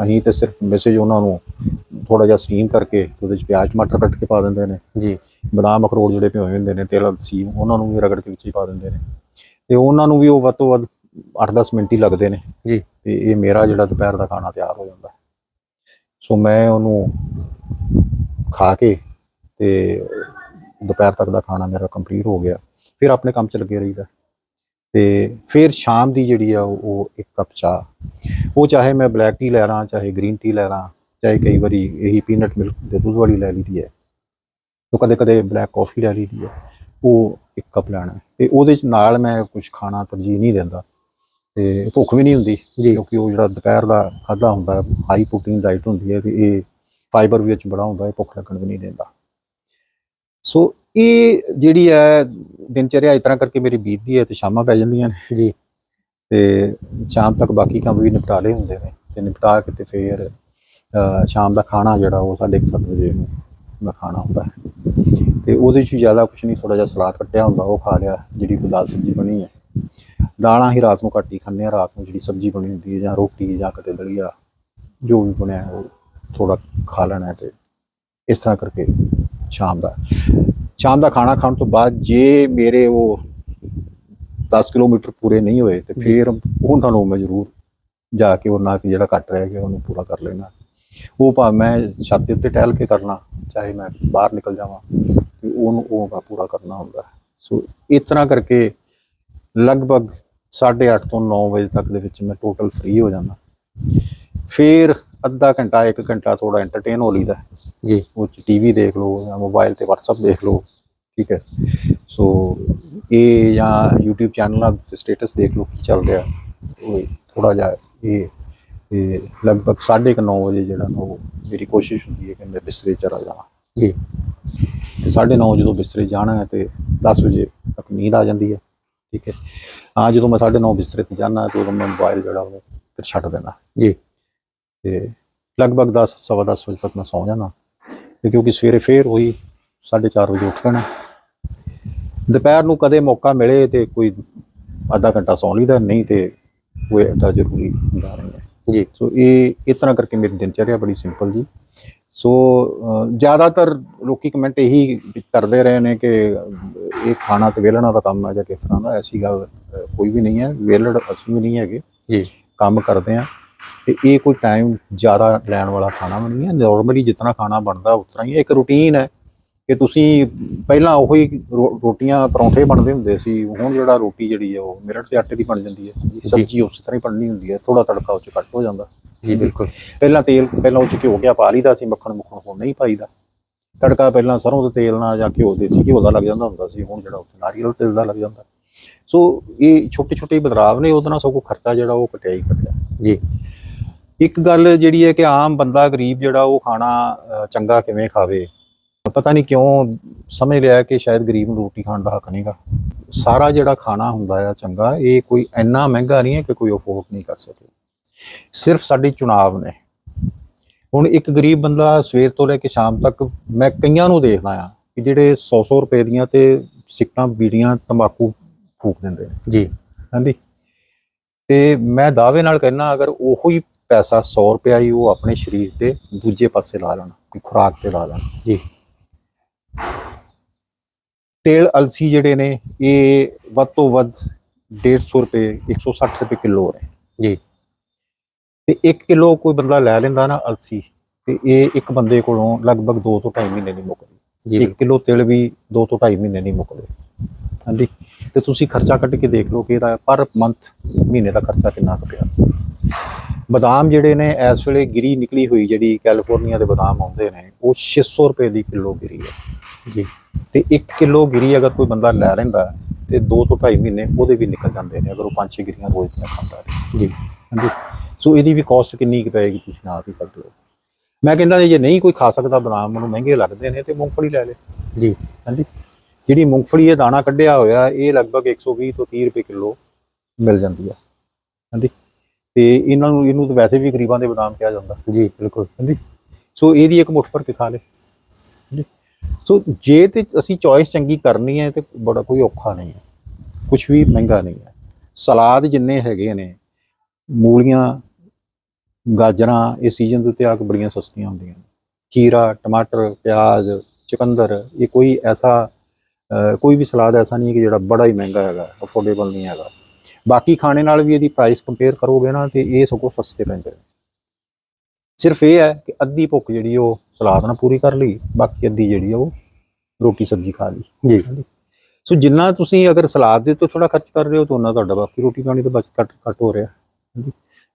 Speaker 2: ਅਸੀਂ ਤੇ ਸਿਰਫ ਮੈਸੇਜ ਉਹਨਾਂ ਨੂੰ ਥੋੜਾ ਜਿਹਾ ਸਟੀਮ ਕਰਕੇ ਉਹਦੇ ਚ ਪਿਆਜ਼ ਟਮਾਟਰ ਕੱਟ ਕੇ ਪਾ ਦਿੰਦੇ ਨੇ।
Speaker 1: ਜੀ।
Speaker 2: ਬਦਾਮ ਅਖਰੋਟ ਜਿਹੜੇ ਭਿਓਏ ਹੁੰਦੇ ਨੇ ਤੇਲ ਸੀ ਉਹਨਾਂ ਨੂੰ ਵੀ ਰਗੜ ਕੇ ਵਿੱਚ ਹੀ ਪਾ ਦਿੰਦੇ ਨੇ। ਤੇ ਉਹਨਾਂ ਨੂੰ ਵੀ ਉਹ ਵੱਧ ਤੋਂ ਵੱਧ 8-10 ਮਿੰਟ ਹੀ ਲੱਗਦੇ ਨੇ।
Speaker 1: ਜੀ।
Speaker 2: ਤੇ ਇਹ ਮੇਰਾ ਜਿਹੜਾ ਦੁਪਹਿਰ ਦਾ ਖਾਣਾ ਤਿਆਰ ਹੋ ਜਾਂਦਾ। ਸੋ ਮੈਂ ਉਹਨੂੰ ਖਾ ਕੇ ਤੇ ਦੁਪਹਿਰ ਤੱਕ ਦਾ ਖਾਣਾ ਮੇਰਾ ਕੰਪਲੀਟ ਹੋ ਗਿਆ। ਫਿਰ ਆਪਣੇ ਕੰਮ 'ਚ ਲੱਗੇ ਰਹੀਦਾ। ਤੇ ਫਿਰ ਸ਼ਾਮ ਦੀ ਜਿਹੜੀ ਆ ਉਹ ਇੱਕ ਕੱਪ ਚਾਹ। ਉਹ ਚਾਹੇ ਮੈਂ ਬਲੈਕ ਟੀ ਲੈ ਰਾਂ, ਚਾਹੇ ਗ੍ਰੀਨ ਟੀ ਲੈ ਰਾਂ, ਚਾਹੇ ਕਈ ਵਾਰੀ ਇਹੀ ਪੀਨਟ ਮਿਲਕ ਦੇ ਦੁੱਧ ਵਾਲੀ ਲੈ ਲਈਦੀ ਹੈ। ਤੋਂ ਕਦੇ ਕਦੇ ਬਲੈਕ ਕਾਫੀ ਲੈ ਲਈਦੀ ਹੈ। ਉਹ ਇੱਕ ਕੱਪ ਲੈਣਾ ਹੈ। ਤੇ ਉਹਦੇ ਚ ਨਾਲ ਮੈਂ ਕੁਝ ਖਾਣਾ ਤਰਜੀਹ ਨਹੀਂ ਦਿੰਦਾ। ਤੇ ਭੁੱਖ ਵੀ ਨਹੀਂ ਹੁੰਦੀ। ਕਿਉਂਕਿ ਉਹ ਜਿਹੜਾ ਦੁਪਹਿਰ ਦਾ ਖਾਦਾ ਹੁੰਦਾ ਹਾਈ ਪ੍ਰੋਟੀਨ ਡਾਈਟ ਹੁੰਦੀ ਹੈ ਤੇ ਇਹ ਫਾਈਬਰ ਵੀ ਵਿੱਚ ਬੜਾ ਹੁੰਦਾ ਹੈ ਭੁੱਖ ਲੱਗਣ ਵੀ ਨਹੀਂ ਦਿੰਦਾ। ਸੋ ਇਹ ਜਿਹੜੀ ਹੈ ਦਿਨਚਰਿਆ ਇਸ ਤਰ੍ਹਾਂ ਕਰਕੇ ਮੇਰੀ ਬੀਤਦੀ ਹੈ ਤੇ ਸ਼ਾਮਾਂ ਪੈ ਜਾਂਦੀਆਂ ਨੇ।
Speaker 1: ਜੀ।
Speaker 2: ਤੇ ਸ਼ਾਮ ਤੱਕ ਬਾਕੀ ਕੰਮ ਵੀ ਨਿਪਟਾ ਲਏ ਹੁੰਦੇ ਨੇ ਤੇ ਨਿਪਟਾ ਕੇ ਤੇ ਫੇਰ ਸ਼ਾਮ ਦਾ ਖਾਣਾ ਜਿਹੜਾ ਉਹ 7:30 ਵਜੇ ਨੂੰ ਦਾ ਖਾਣਾ ਹੁੰਦਾ ਹੈ। ਤੇ ਉਹਦੇ 'ਚ ਵੀ ਜ਼ਿਆਦਾ ਕੁਝ ਨਹੀਂ ਥੋੜਾ ਜਿਹਾ ਸਲਾਦ ਕੱਟਿਆ ਹੁੰਦਾ ਉਹ ਖਾ ਲਿਆ ਜਿਹੜੀ ਕੋਈ ਦਾਲ ਸਬਜ਼ੀ ਬਣੀ ਹੈ। ਦਾਲਾਂ ਹੀ ਰਾਤ ਨੂੰ ਘੱਟ ਹੀ ਖਾਂਦੇ ਆ ਰਾਤ ਨੂੰ ਜਿਹੜੀ ਸਬਜ਼ੀ ਬਣੀ ਹੁੰਦੀ ਹੈ ਜਾਂ ਰੋਟੀ ਜਾਂ ਕਦੇ ਦਲੀਆ ਜੋ ਵੀ ਬਣਿਆ ਉਹ ਥੋੜਾ ਖਾ ਲੈਣਾ ਤੇ ਇਸ ਤਰ੍ਹਾਂ ਕਰਕੇ ਸ਼ਾਮ ਦਾ ਸ਼ਾਮ ਦਾ ਖਾਣਾ ਖਾਣ ਤੋਂ ਬਾਅਦ ਜੇ ਮੇਰੇ ਉਹ 10 ਕਿਲੋਮੀਟਰ ਪੂਰੇ ਨਹੀਂ ਹੋਏ ਤੇ ਫਿਰ ਉਹਨਾਂ ਨੂੰ ਮੈਂ ਜ਼ਰੂਰ ਜਾ ਕੇ ਉਹਨਾਂ ਕਿ ਜਿਹੜਾ ਘੱਟ ਰਹਿ ਗਿਆ ਉਹਨੂੰ ਪੂਰਾ ਕਰ ਲੈਣਾ ਉਹ ਭਾਵੇਂ ਮੈਂ ਛੱਤ ਦੇ ਉੱਤੇ ਟਹਿਲ ਕੇ ਕਰਨਾ ਚਾਹੇ ਮੈਂ ਬਾਹਰ ਨਿਕਲ ਜਾਵਾਂ ਤੇ ਉਹਨੂੰ ਉਹ ਪੂਰਾ ਕਰਨਾ ਹੁੰਦਾ। ਸੋ ਇਸ ਤਰ੍ਹਾਂ ਕਰਕੇ ਲਗਭਗ 8:30 ਤੋਂ 9 ਵਜੇ ਤੱਕ ਦੇ ਵਿੱਚ ਮੈਂ ਟੋਟਲ ਫ੍ਰੀ ਹੋ ਜਾਂਦਾ। ਫਿਰ ਅੱਧਾ ਘੰਟਾ ਇੱਕ ਘੰਟਾ ਥੋੜਾ ਐਂਟਰਟੇਨ ਹੋ ਲਈਦਾ।
Speaker 1: ਜੀ।
Speaker 2: ਉਹ ਚ ਟੀਵੀ ਦੇਖ ਲਓ ਜਾਂ ਮੋਬਾਈਲ ਤੇ WhatsApp ਦੇਖ ਲਓ ਠੀਕ ਹੈ। ਸੋ ਇਹ ਜਾਂ YouTube ਚੈਨਲਾਂ ਤੇ ਸਟੇਟਸ ਦੇਖ ਲਓ ਕੀ ਚੱਲ ਰਿਹਾ। ਉਹ ਥੋੜਾ ਜਿਹਾ ਇਹ ਇਹ ਲਗਭਗ 9:30 ਵਜੇ ਜਿਹੜਾ ਨਾ ਉਹ ਮੇਰੀ ਕੋਸ਼ਿਸ਼ ਹੁੰਦੀ ਹੈ ਕਿ ਮੈਂ ਬਿਸਤਰੇ 'ਚ ਚਲਾ ਜਾਵਾਂ।
Speaker 1: ਜੀ।
Speaker 2: ਤੇ 9:30 ਜਦੋਂ ਬਿਸਤਰੇ ਜਾਣਾ ਹੈ ਤੇ 10 ਵਜੇ ਤੱਕ ਨੀਂਦ ਆ ਜਾਂਦੀ ਹੈ। ਠੀਕ ਹੈ ਹਾਂ ਜਦੋਂ ਮੈਂ 9:30 ਬਿਸਤਰੇ ਤੇ ਜਾਣਾ ਤੇ ਉਦੋਂ ਮੈਂ ਮੋਬਾਈਲ ਜਿਹੜਾ ਉਹ ਫਿਰ ਛੱਡ ਦੇਣਾ
Speaker 1: ਜੀ।
Speaker 2: ਤੇ ਲਗਭਗ 10 ਸਵਾ 10 ਵਜੇ ਤੱਕ ਮੈਂ ਸੌਂ ਜਾਣਾ ਤੇ ਕਿਉਂਕਿ ਸਵੇਰੇ ਫੇਰ ਉਹੀ 4:30 ਵਜੇ ਉੱਠ ਪੈਣਾ ਦੁਪਹਿਰ ਨੂੰ ਕਦੇ ਮੌਕਾ ਮਿਲੇ ਤੇ ਕੋਈ ਅੱਧਾ ਘੰਟਾ ਸੌਂ ਲਈਦਾ ਨਹੀਂ ਤੇ ਕੋਈ ਐਡਾ ਜ਼ਰੂਰੀ ਹੁੰਦਾ ਹੈ।
Speaker 1: ਜੀ।
Speaker 2: ਸੋ ਇਹ ਇਸ ਤਰ੍ਹਾਂ ਕਰਕੇ ਮੇਰੀ ਦਿਨਚਰਿਆ ਬੜੀ ਸਿੰਪਲ ਜੀ। ਸੋ ਜ਼ਿਆਦਾਤਰ ਲੋਕੀ ਕਮੈਂਟ ਇਹੀ ਕਰਦੇ ਰਹੇ ਨੇ ਕਿ ਇਹ ਖਾਣਾ ਤੇ ਵੇਲਣਾ ਦਾ ਕੰਮ ਹੈ ਜਾਂ ਕਿਸ ਤਰ੍ਹਾਂ ਦਾ ਐਸੀ ਗੱਲ ਕੋਈ ਵੀ ਨਹੀਂ ਹੈ। ਵੇਲੜ ਅਸੀਂ ਵੀ ਨਹੀਂ ਹੈਗੇ।
Speaker 1: ਜੀ।
Speaker 2: ਕੰਮ ਕਰਦੇ ਆ ਤੇ ਇਹ ਕੋਈ ਟਾਈਮ ਜ਼ਿਆਦਾ ਲੈਣ ਵਾਲਾ ਖਾਣਾ ਨਹੀਂ ਹੈ। ਨਾਰਮਲੀ ਜਿਤਨਾ ਖਾਣਾ ਬਣਦਾ ਉਸ ਤਰ੍ਹਾਂ ਹੀ ਹੈ। ਇੱਕ ਰੂਟੀਨ ਹੈ। ਕਿ ਤੁਸੀਂ ਪਹਿਲਾਂ ਉਹੀ ਰੋ- ਰੋਟੀਆਂ ਪਰੌਂਠੇ ਬਣਦੇ ਹੁੰਦੇ ਸੀ ਹੁਣ ਜਿਹੜਾ ਰੋਟੀ ਜਿਹੜੀ ਹੈ ਉਹ ਮਿਰਟ ਤੇ ਆਟੇ ਦੀ ਬਣ ਜਾਂਦੀ ਹੈ ਸਬਜ਼ੀ ਉਸੇ ਤਰ੍ਹਾਂ ਹੀ ਬਣਨੀ ਹੁੰਦੀ ਹੈ ਥੋੜਾ ਤੜਕਾ ਉਹ ਚ ਕੱਟ ਹੋ ਜਾਂਦਾ।
Speaker 1: ਜੀ ਬਿਲਕੁਲ।
Speaker 2: ਪਹਿਲਾਂ ਤੇਲ ਪਹਿਲਾਂ ਉਹ ਚ ਘਿਓ ਗਿਆ ਪਾ ਲਈਦਾ ਸੀ ਮੱਖਣ ਮੁੱਖਣ ਹੁਣ ਨਹੀਂ ਪਾਈਦਾ। ਤੜਕਾ ਪਹਿਲਾਂ ਸਰੋਂ ਦੇ ਤੇਲ ਨਾਲ ਜਾਂ ਘਿਓ ਦੇਸੀ ਘਿਓ ਦਾ ਲੱਗ ਜਾਂਦਾ ਹੁੰਦਾ ਸੀ ਹੁਣ ਜਿਹੜਾ ਉਹ ਨਾਰੀਅਲ ਤੇਲ ਦਾ ਲੱਗ ਜਾਂਦਾ। ਸੋ ਇਹ ਛੋਟੇ ਛੋਟੇ ਬਦਲਾਵ ਨੇ ਉਹਦੇ ਨਾਲ ਸਗੋਂ ਖਰਚਾ ਜਿਹੜਾ ਉਹ ਘਟਿਆ ਹੀ ਘਟਿਆ।
Speaker 1: ਜੀ।
Speaker 2: ਇੱਕ ਗੱਲ ਜਿਹੜੀ ਹੈ ਕਿ ਆਮ ਬੰਦਾ ਗਰੀਬ ਜਿਹੜਾ ਉਹ ਖਾਣਾ ਚੰਗਾ ਕਿਵੇਂ ਖਾਵੇ ਪਤਾ ਨਹੀਂ ਕਿਉਂ ਸਮਝ ਲਿਆ ਕਿ ਸ਼ਾਇਦ ਗਰੀਬ ਨੂੰ ਰੋਟੀ ਖਾਣ ਦਾ ਹੱਕ ਨਹੀਂਗਾ। ਸਾਰਾ ਜਿਹੜਾ ਖਾਣਾ ਹੁੰਦਾ ਆ ਚੰਗਾ ਇਹ ਕੋਈ ਇੰਨਾ ਮਹਿੰਗਾ ਨਹੀਂ ਹੈ ਕਿ ਕੋਈ ਅਫੋਰਡ ਨਹੀਂ ਕਰ ਸਕੇ। ਸਿਰਫ ਸਾਡੇ ਚੁਣਾਵ ਨੇ। ਹੁਣ ਇੱਕ ਗਰੀਬ ਬੰਦਾ ਸਵੇਰ ਤੋਂ ਲੈ ਕੇ ਸ਼ਾਮ ਤੱਕ ਮੈਂ ਕਈਆਂ ਨੂੰ ਦੇਖਦਾ ਆ ਕਿ ਜਿਹੜੇ 100-100 ਰੁਪਏ ਦੀਆਂ ਤੇ ਸਿੱਕਾਂ ਬੀੜੀਆਂ ਤੰਬਾਕੂ ਫੂਕ ਦਿੰਦੇ ਨੇ।
Speaker 1: ਜੀ।
Speaker 2: ਹਾਂਜੀ। ਤੇ ਮੈਂ ਦਾਅਵੇ ਨਾਲ ਕਹਿਣਾ ਅਗਰ ਉਹੋ ਹੀ ਪੈਸਾ 100 ਰੁਪਇਆ ਹੀ ਉਹ ਆਪਣੇ ਸਰੀਰ ਤੇ ਦੂਜੇ ਪਾਸੇ ਲਾ ਲੈਣ ਕਿ ਖੁਰਾਕ ਤੇ ਲਾ ਲੈਣ।
Speaker 1: ਜੀ।
Speaker 2: ਤੇਲ ਅਲਸੀ ਜਿਹੜੇ ਨੇ ਇਹ ਵੱਧ ਤੋਂ ਵੱਧ 150 ਰੁਪਏ 160 ਰੁਪਏ ਕਿਲੋ ਨੇ।
Speaker 1: ਜੀ।
Speaker 2: ਤੇ 1 ਕਿਲੋ ਕੋਈ ਬੰਦਾ ਲੈ ਲੈਂਦਾ ਨਾ ਅਲਸੀ ਤੇ ਇਹ ਇੱਕ ਬੰਦੇ ਕੋਲੋਂ ਲਗਭਗ 2 ਤੋਂ 2.5 ਮਹੀਨੇ ਦੀ ਮੁੱਕਦੀ।
Speaker 1: ਜੀ
Speaker 2: 1 ਕਿਲੋ ਤਿਲ ਵੀ 2 ਤੋਂ 2.5 ਮਹੀਨੇ ਨਹੀਂ ਮੁੱਕਦੇ। ਹਾਂਜੀ। ਤੇ ਤੁਸੀਂ ਖਰਚਾ ਕੱਢ ਕੇ ਦੇਖ ਲਓ ਕਿ ਇਹਦਾ ਪਰ ਮੰਥ ਮਹੀਨੇ ਦਾ ਖਰਚਾ ਕਿੰਨਾ ਕੁ ਪਿਆ। ਬਦਾਮ ਜਿਹੜੇ ਨੇ, ਇਸ ਵੇਲੇ ਗਿਰੀ ਨਿਕਲੀ ਹੋਈ ਜਿਹੜੀ ਕੈਲੀਫੋਰਨੀਆ ਦੇ ਬਦਾਮ ਆਉਂਦੇ ਨੇ, ਉਹ 600 ਰੁਪਏ ਦੀ ਕਿਲੋ ਗਿਰੀ ਹੈ।
Speaker 1: ਜੀ।
Speaker 2: ਤੇ 1 ਕਿਲੋ ਗਿਰੀ ਅਗਰ ਕੋਈ ਬੰਦਾ ਲੈ ਲੈਂਦਾ, ਤੇ 2 ਤੋਂ 2.5 ਮਹੀਨੇ ਉਹਦੇ ਵੀ ਨਿਕਲ ਜਾਂਦੇ ਨੇ, ਅਗਰ ਉਹ 5-6 ਗਿਰੀਆਂ ਰੋਜ਼ ਦੀਆਂ ਖਾਂਦਾ
Speaker 1: ਜੀ।
Speaker 2: ਹਾਂਜੀ। ਸੋ ਇਹਦੀ ਵੀ ਕਾਸਟ ਕਿੰਨੀ ਕੁ ਪਏਗੀ ਤੁਸੀਂ ਆਪ ਹੀ ਕੱਢ ਲਓ। ਮੈਂ ਕਹਿੰਦਾ ਜੇ ਨਹੀਂ ਕੋਈ ਖਾ ਸਕਦਾ ਬਦਾਮ, ਉਹਨੂੰ ਮਹਿੰਗੇ ਲੱਗਦੇ ਨੇ, ਤੇ ਮੂੰਗਫਲੀ ਲੈ ਲੇ
Speaker 1: ਜੀ।
Speaker 2: ਹਾਂਜੀ। ਜਿਹੜੀ ਮੂੰਗਫਲੀ ਇਹ ਦਾਣਾ ਕੱਢਿਆ ਹੋਇਆ ਇਹ ਲਗਭਗ 120 ਤੋਂ 30 ਰੁਪਏ ਕਿਲੋ ਮਿਲ ਜਾਂਦੀ ਆ। ਹਾਂਜੀ? ਤੇ ਇਹਨਾਂ ਨੂੰ ਇਹਨੂੰ ਤਾਂ ਵੈਸੇ ਵੀ ਗਰੀਬਾਂ ਦੇ ਬਦਾਮ ਕਿਹਾ ਜਾਂਦਾ।
Speaker 1: ਜੀ ਬਿਲਕੁਲ।
Speaker 2: ਹਾਂਜੀ? ਸੋ ਇਹਦੀ ਇੱਕ ਮੁੱਠ ਭਰ ਕੇ ਖਾ ਲੇ ਸੋ ਜੇ ਤੇ ਅਸੀਂ ਚੋਇਸ ਚੰਗੀ ਕਰਨੀ ਹੈ ਤੇ ਬੜਾ ਕੋਈ ਔਖਾ ਨਹੀਂ ਹੈ। ਕੁਝ ਵੀ ਮਹਿੰਗਾ ਨਹੀਂ ਹੈ। ਸਲਾਦ ਜਿੰਨੇ ਹੈਗੇ ਨੇ ਮੂਲੀਆਂ ਗਾਜਰਾਂ ਇਹ ਸੀਜ਼ਨ ਦੇ ਉੱਤੇ ਆ ਕੇ ਬੜੀਆਂ ਸਸਤੀਆਂ ਹੁੰਦੀਆਂ ਨੇ। ਖੀਰਾ ਟਮਾਟਰ ਪਿਆਜ਼ ਚੁਕੰਦਰ ਇਹ ਕੋਈ ਐਸਾ ਕੋਈ ਵੀ ਸਲਾਦ ਐਸਾ ਨਹੀਂ ਹੈ ਕਿ ਜਿਹੜਾ ਬੜਾ ਹੀ ਮਹਿੰਗਾ ਹੈਗਾ ਅਫੋਰਡੇਬਲ ਨਹੀਂ ਹੈਗਾ। ਬਾਕੀ ਖਾਣੇ ਨਾਲ ਵੀ ਇਹਦੀ ਪ੍ਰਾਈਸ ਕੰਪੇਅਰ ਕਰੋਗੇ ਨਾ ਤੇ ਇਹ ਸਗੋਂ ਸਸਤੇ ਪੈਂਦੇ ਨੇ। ਸਿਰਫ ਇਹ ਹੈ ਕਿ ਅੱਧੀ ਭੁੱਖ ਜਿਹੜੀ ਉਹ ਸਲਾਦ ਨਾਲ ਪੂਰੀ ਕਰ ਲਈ ਬਾਕੀ ਅੱਧੀ ਜਿਹੜੀ ਉਹ ਰੋਟੀ ਸਬਜ਼ੀ ਖਾ ਲਈ।
Speaker 1: ਜੀ।
Speaker 2: ਸੋ ਜਿੰਨਾ ਤੁਸੀਂ ਅਗਰ ਸਲਾਦ ਦੇ ਤੋਂ ਥੋੜਾ ਖਰਚ ਕਰ ਰਹੇ ਹੋ ਤਾਂ ਉਹਨਾਂ ਤੁਹਾਡਾ ਬਾਕੀ ਰੋਟੀ ਪਾਣੀ ਤੋਂ ਬਚ ਘੱਟ ਘੱਟ ਹੋ ਰਿਹਾ।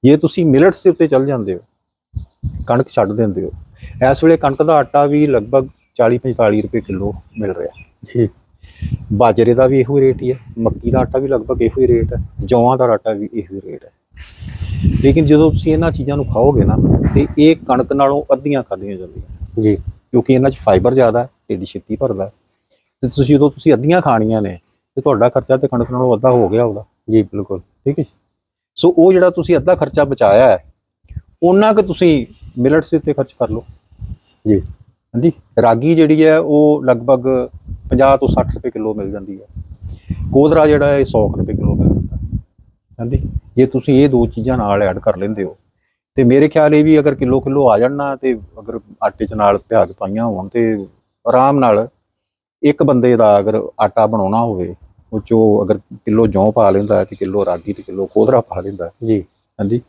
Speaker 2: ਜੇ ਤੁਸੀਂ ਮਿਲਟਸ ਦੇ ਉੱਤੇ ਚੱਲ ਜਾਂਦੇ ਹੋ ਕਣਕ ਛੱਡ ਦਿੰਦੇ ਹੋ ਇਸ ਵੇਲੇ ਕਣਕ ਦਾ ਆਟਾ ਵੀ ਲਗਭਗ 40 45 ਰੁਪਏ ਕਿਲੋ ਮਿਲ ਰਿਹਾ।
Speaker 1: ਜੀ।
Speaker 2: ਬਾਜਰੇ ਦਾ ਵੀ ਇਹੋ ਹੀ ਰੇਟ ਹੀ ਹੈ ਮੱਕੀ ਦਾ ਆਟਾ ਵੀ ਲਗਭਗ ਇਹੋ ਹੀ ਰੇਟ ਹੈ ਜੌਆਂ ਦਾ ਆਟਾ ਵੀ ਇਹੋ ਹੀ ਰੇਟ ਹੈ ਲੇਕਿਨ ਜਦੋਂ ਤੁਸੀਂ ਇਹਨਾਂ ਚੀਜ਼ਾਂ ਨੂੰ ਖਾਓਗੇ ਨਾ ਤੇ ਇਹ ਕਣਕ ਨਾਲੋਂ ਅੱਧੀਆਂ ਖਾਧੀਆਂ ਜਾਂਦੀਆਂ।
Speaker 1: ਜੀ।
Speaker 2: ਕਿਉਂਕਿ ਇਹਨਾਂ 'ਚ ਫਾਈਬਰ ਜ਼ਿਆਦਾ ਹੈ ਢਿੱਡ ਛੇਤੀ ਭਰਦਾ। ਤੇ ਤੁਸੀਂ ਜਦੋਂ ਤੁਸੀਂ ਅੱਧੀਆਂ ਖਾਣੀਆਂ ਨੇ ਤੇ ਤੁਹਾਡਾ ਖਰਚਾ ਤੇ ਕਣਕ ਨਾਲੋਂ ਅੱਧਾ ਹੋ ਗਿਆ ਉਹਦਾ।
Speaker 1: ਜੀ ਬਿਲਕੁਲ।
Speaker 2: ਠੀਕ ਹੈ? ਸੋ ਉਹ ਜਿਹੜਾ ਤੁਸੀਂ ਅੱਧਾ ਖਰਚਾ ਬਚਾਇਆ ਹੈ ਉਹਨਾਂ ਕਿ ਤੁਸੀਂ ਮਿਲਟਸ ਉੱਤੇ ਖਰਚ ਕਰ ਲਓ।
Speaker 1: ਜੀ।
Speaker 2: ਹਾਂਜੀ? ਰਾਗੀ ਜਿਹੜੀ ਹੈ ਉਹ ਲਗਭਗ 50 ਤੋਂ 60 ਰੁਪਏ ਕਿਲੋ ਮਿਲ ਜਾਂਦੀ ਹੈ। ਕੋਦਰਾ ਜਿਹੜਾ ਹੈ ਇਹ 100 ਕੁ ਰੁਪਏ ਕਿਲੋ ਮਿਲ ਜਾਂਦਾ। ਹਾਂਜੀ। ਜੇ ਤੁਸੀਂ ਇਹ ਦੋ ਚੀਜ਼ਾਂ ਨਾਲ ਐਡ ਕਰ ਲੈਂਦੇ ਹੋ ਤੇ ਮੇਰੇ ਖਿਆਲ ਇਹ ਵੀ ਅਗਰ ਕਿਲੋ ਕਿਲੋ ਆ ਜਾਣ ਤੇ ਅਗਰ ਆਟੇ 'ਚ ਨਾਲ ਪਿਆਜ਼ ਪਾਈਆਂ ਹੋਣ ਤੇ ਆਰਾਮ ਨਾਲ ਇੱਕ ਬੰਦੇ ਦਾ ਅਗਰ ਆਟਾ ਬਣਾਉਣਾ ਹੋਵੇ ਉਹ 'ਚੋਂ ਅਗਰ ਕਿਲੋ ਜੌਂ ਪਾ ਲੈਂਦਾ ਤੇ ਕਿਲੋ ਰਾਗੀ ਤੇ ਕਿਲੋ ਕੋਦਰਾ ਪਾ ਲੈਂਦਾ
Speaker 1: ਜੀ।
Speaker 2: ਹਾਂਜੀ।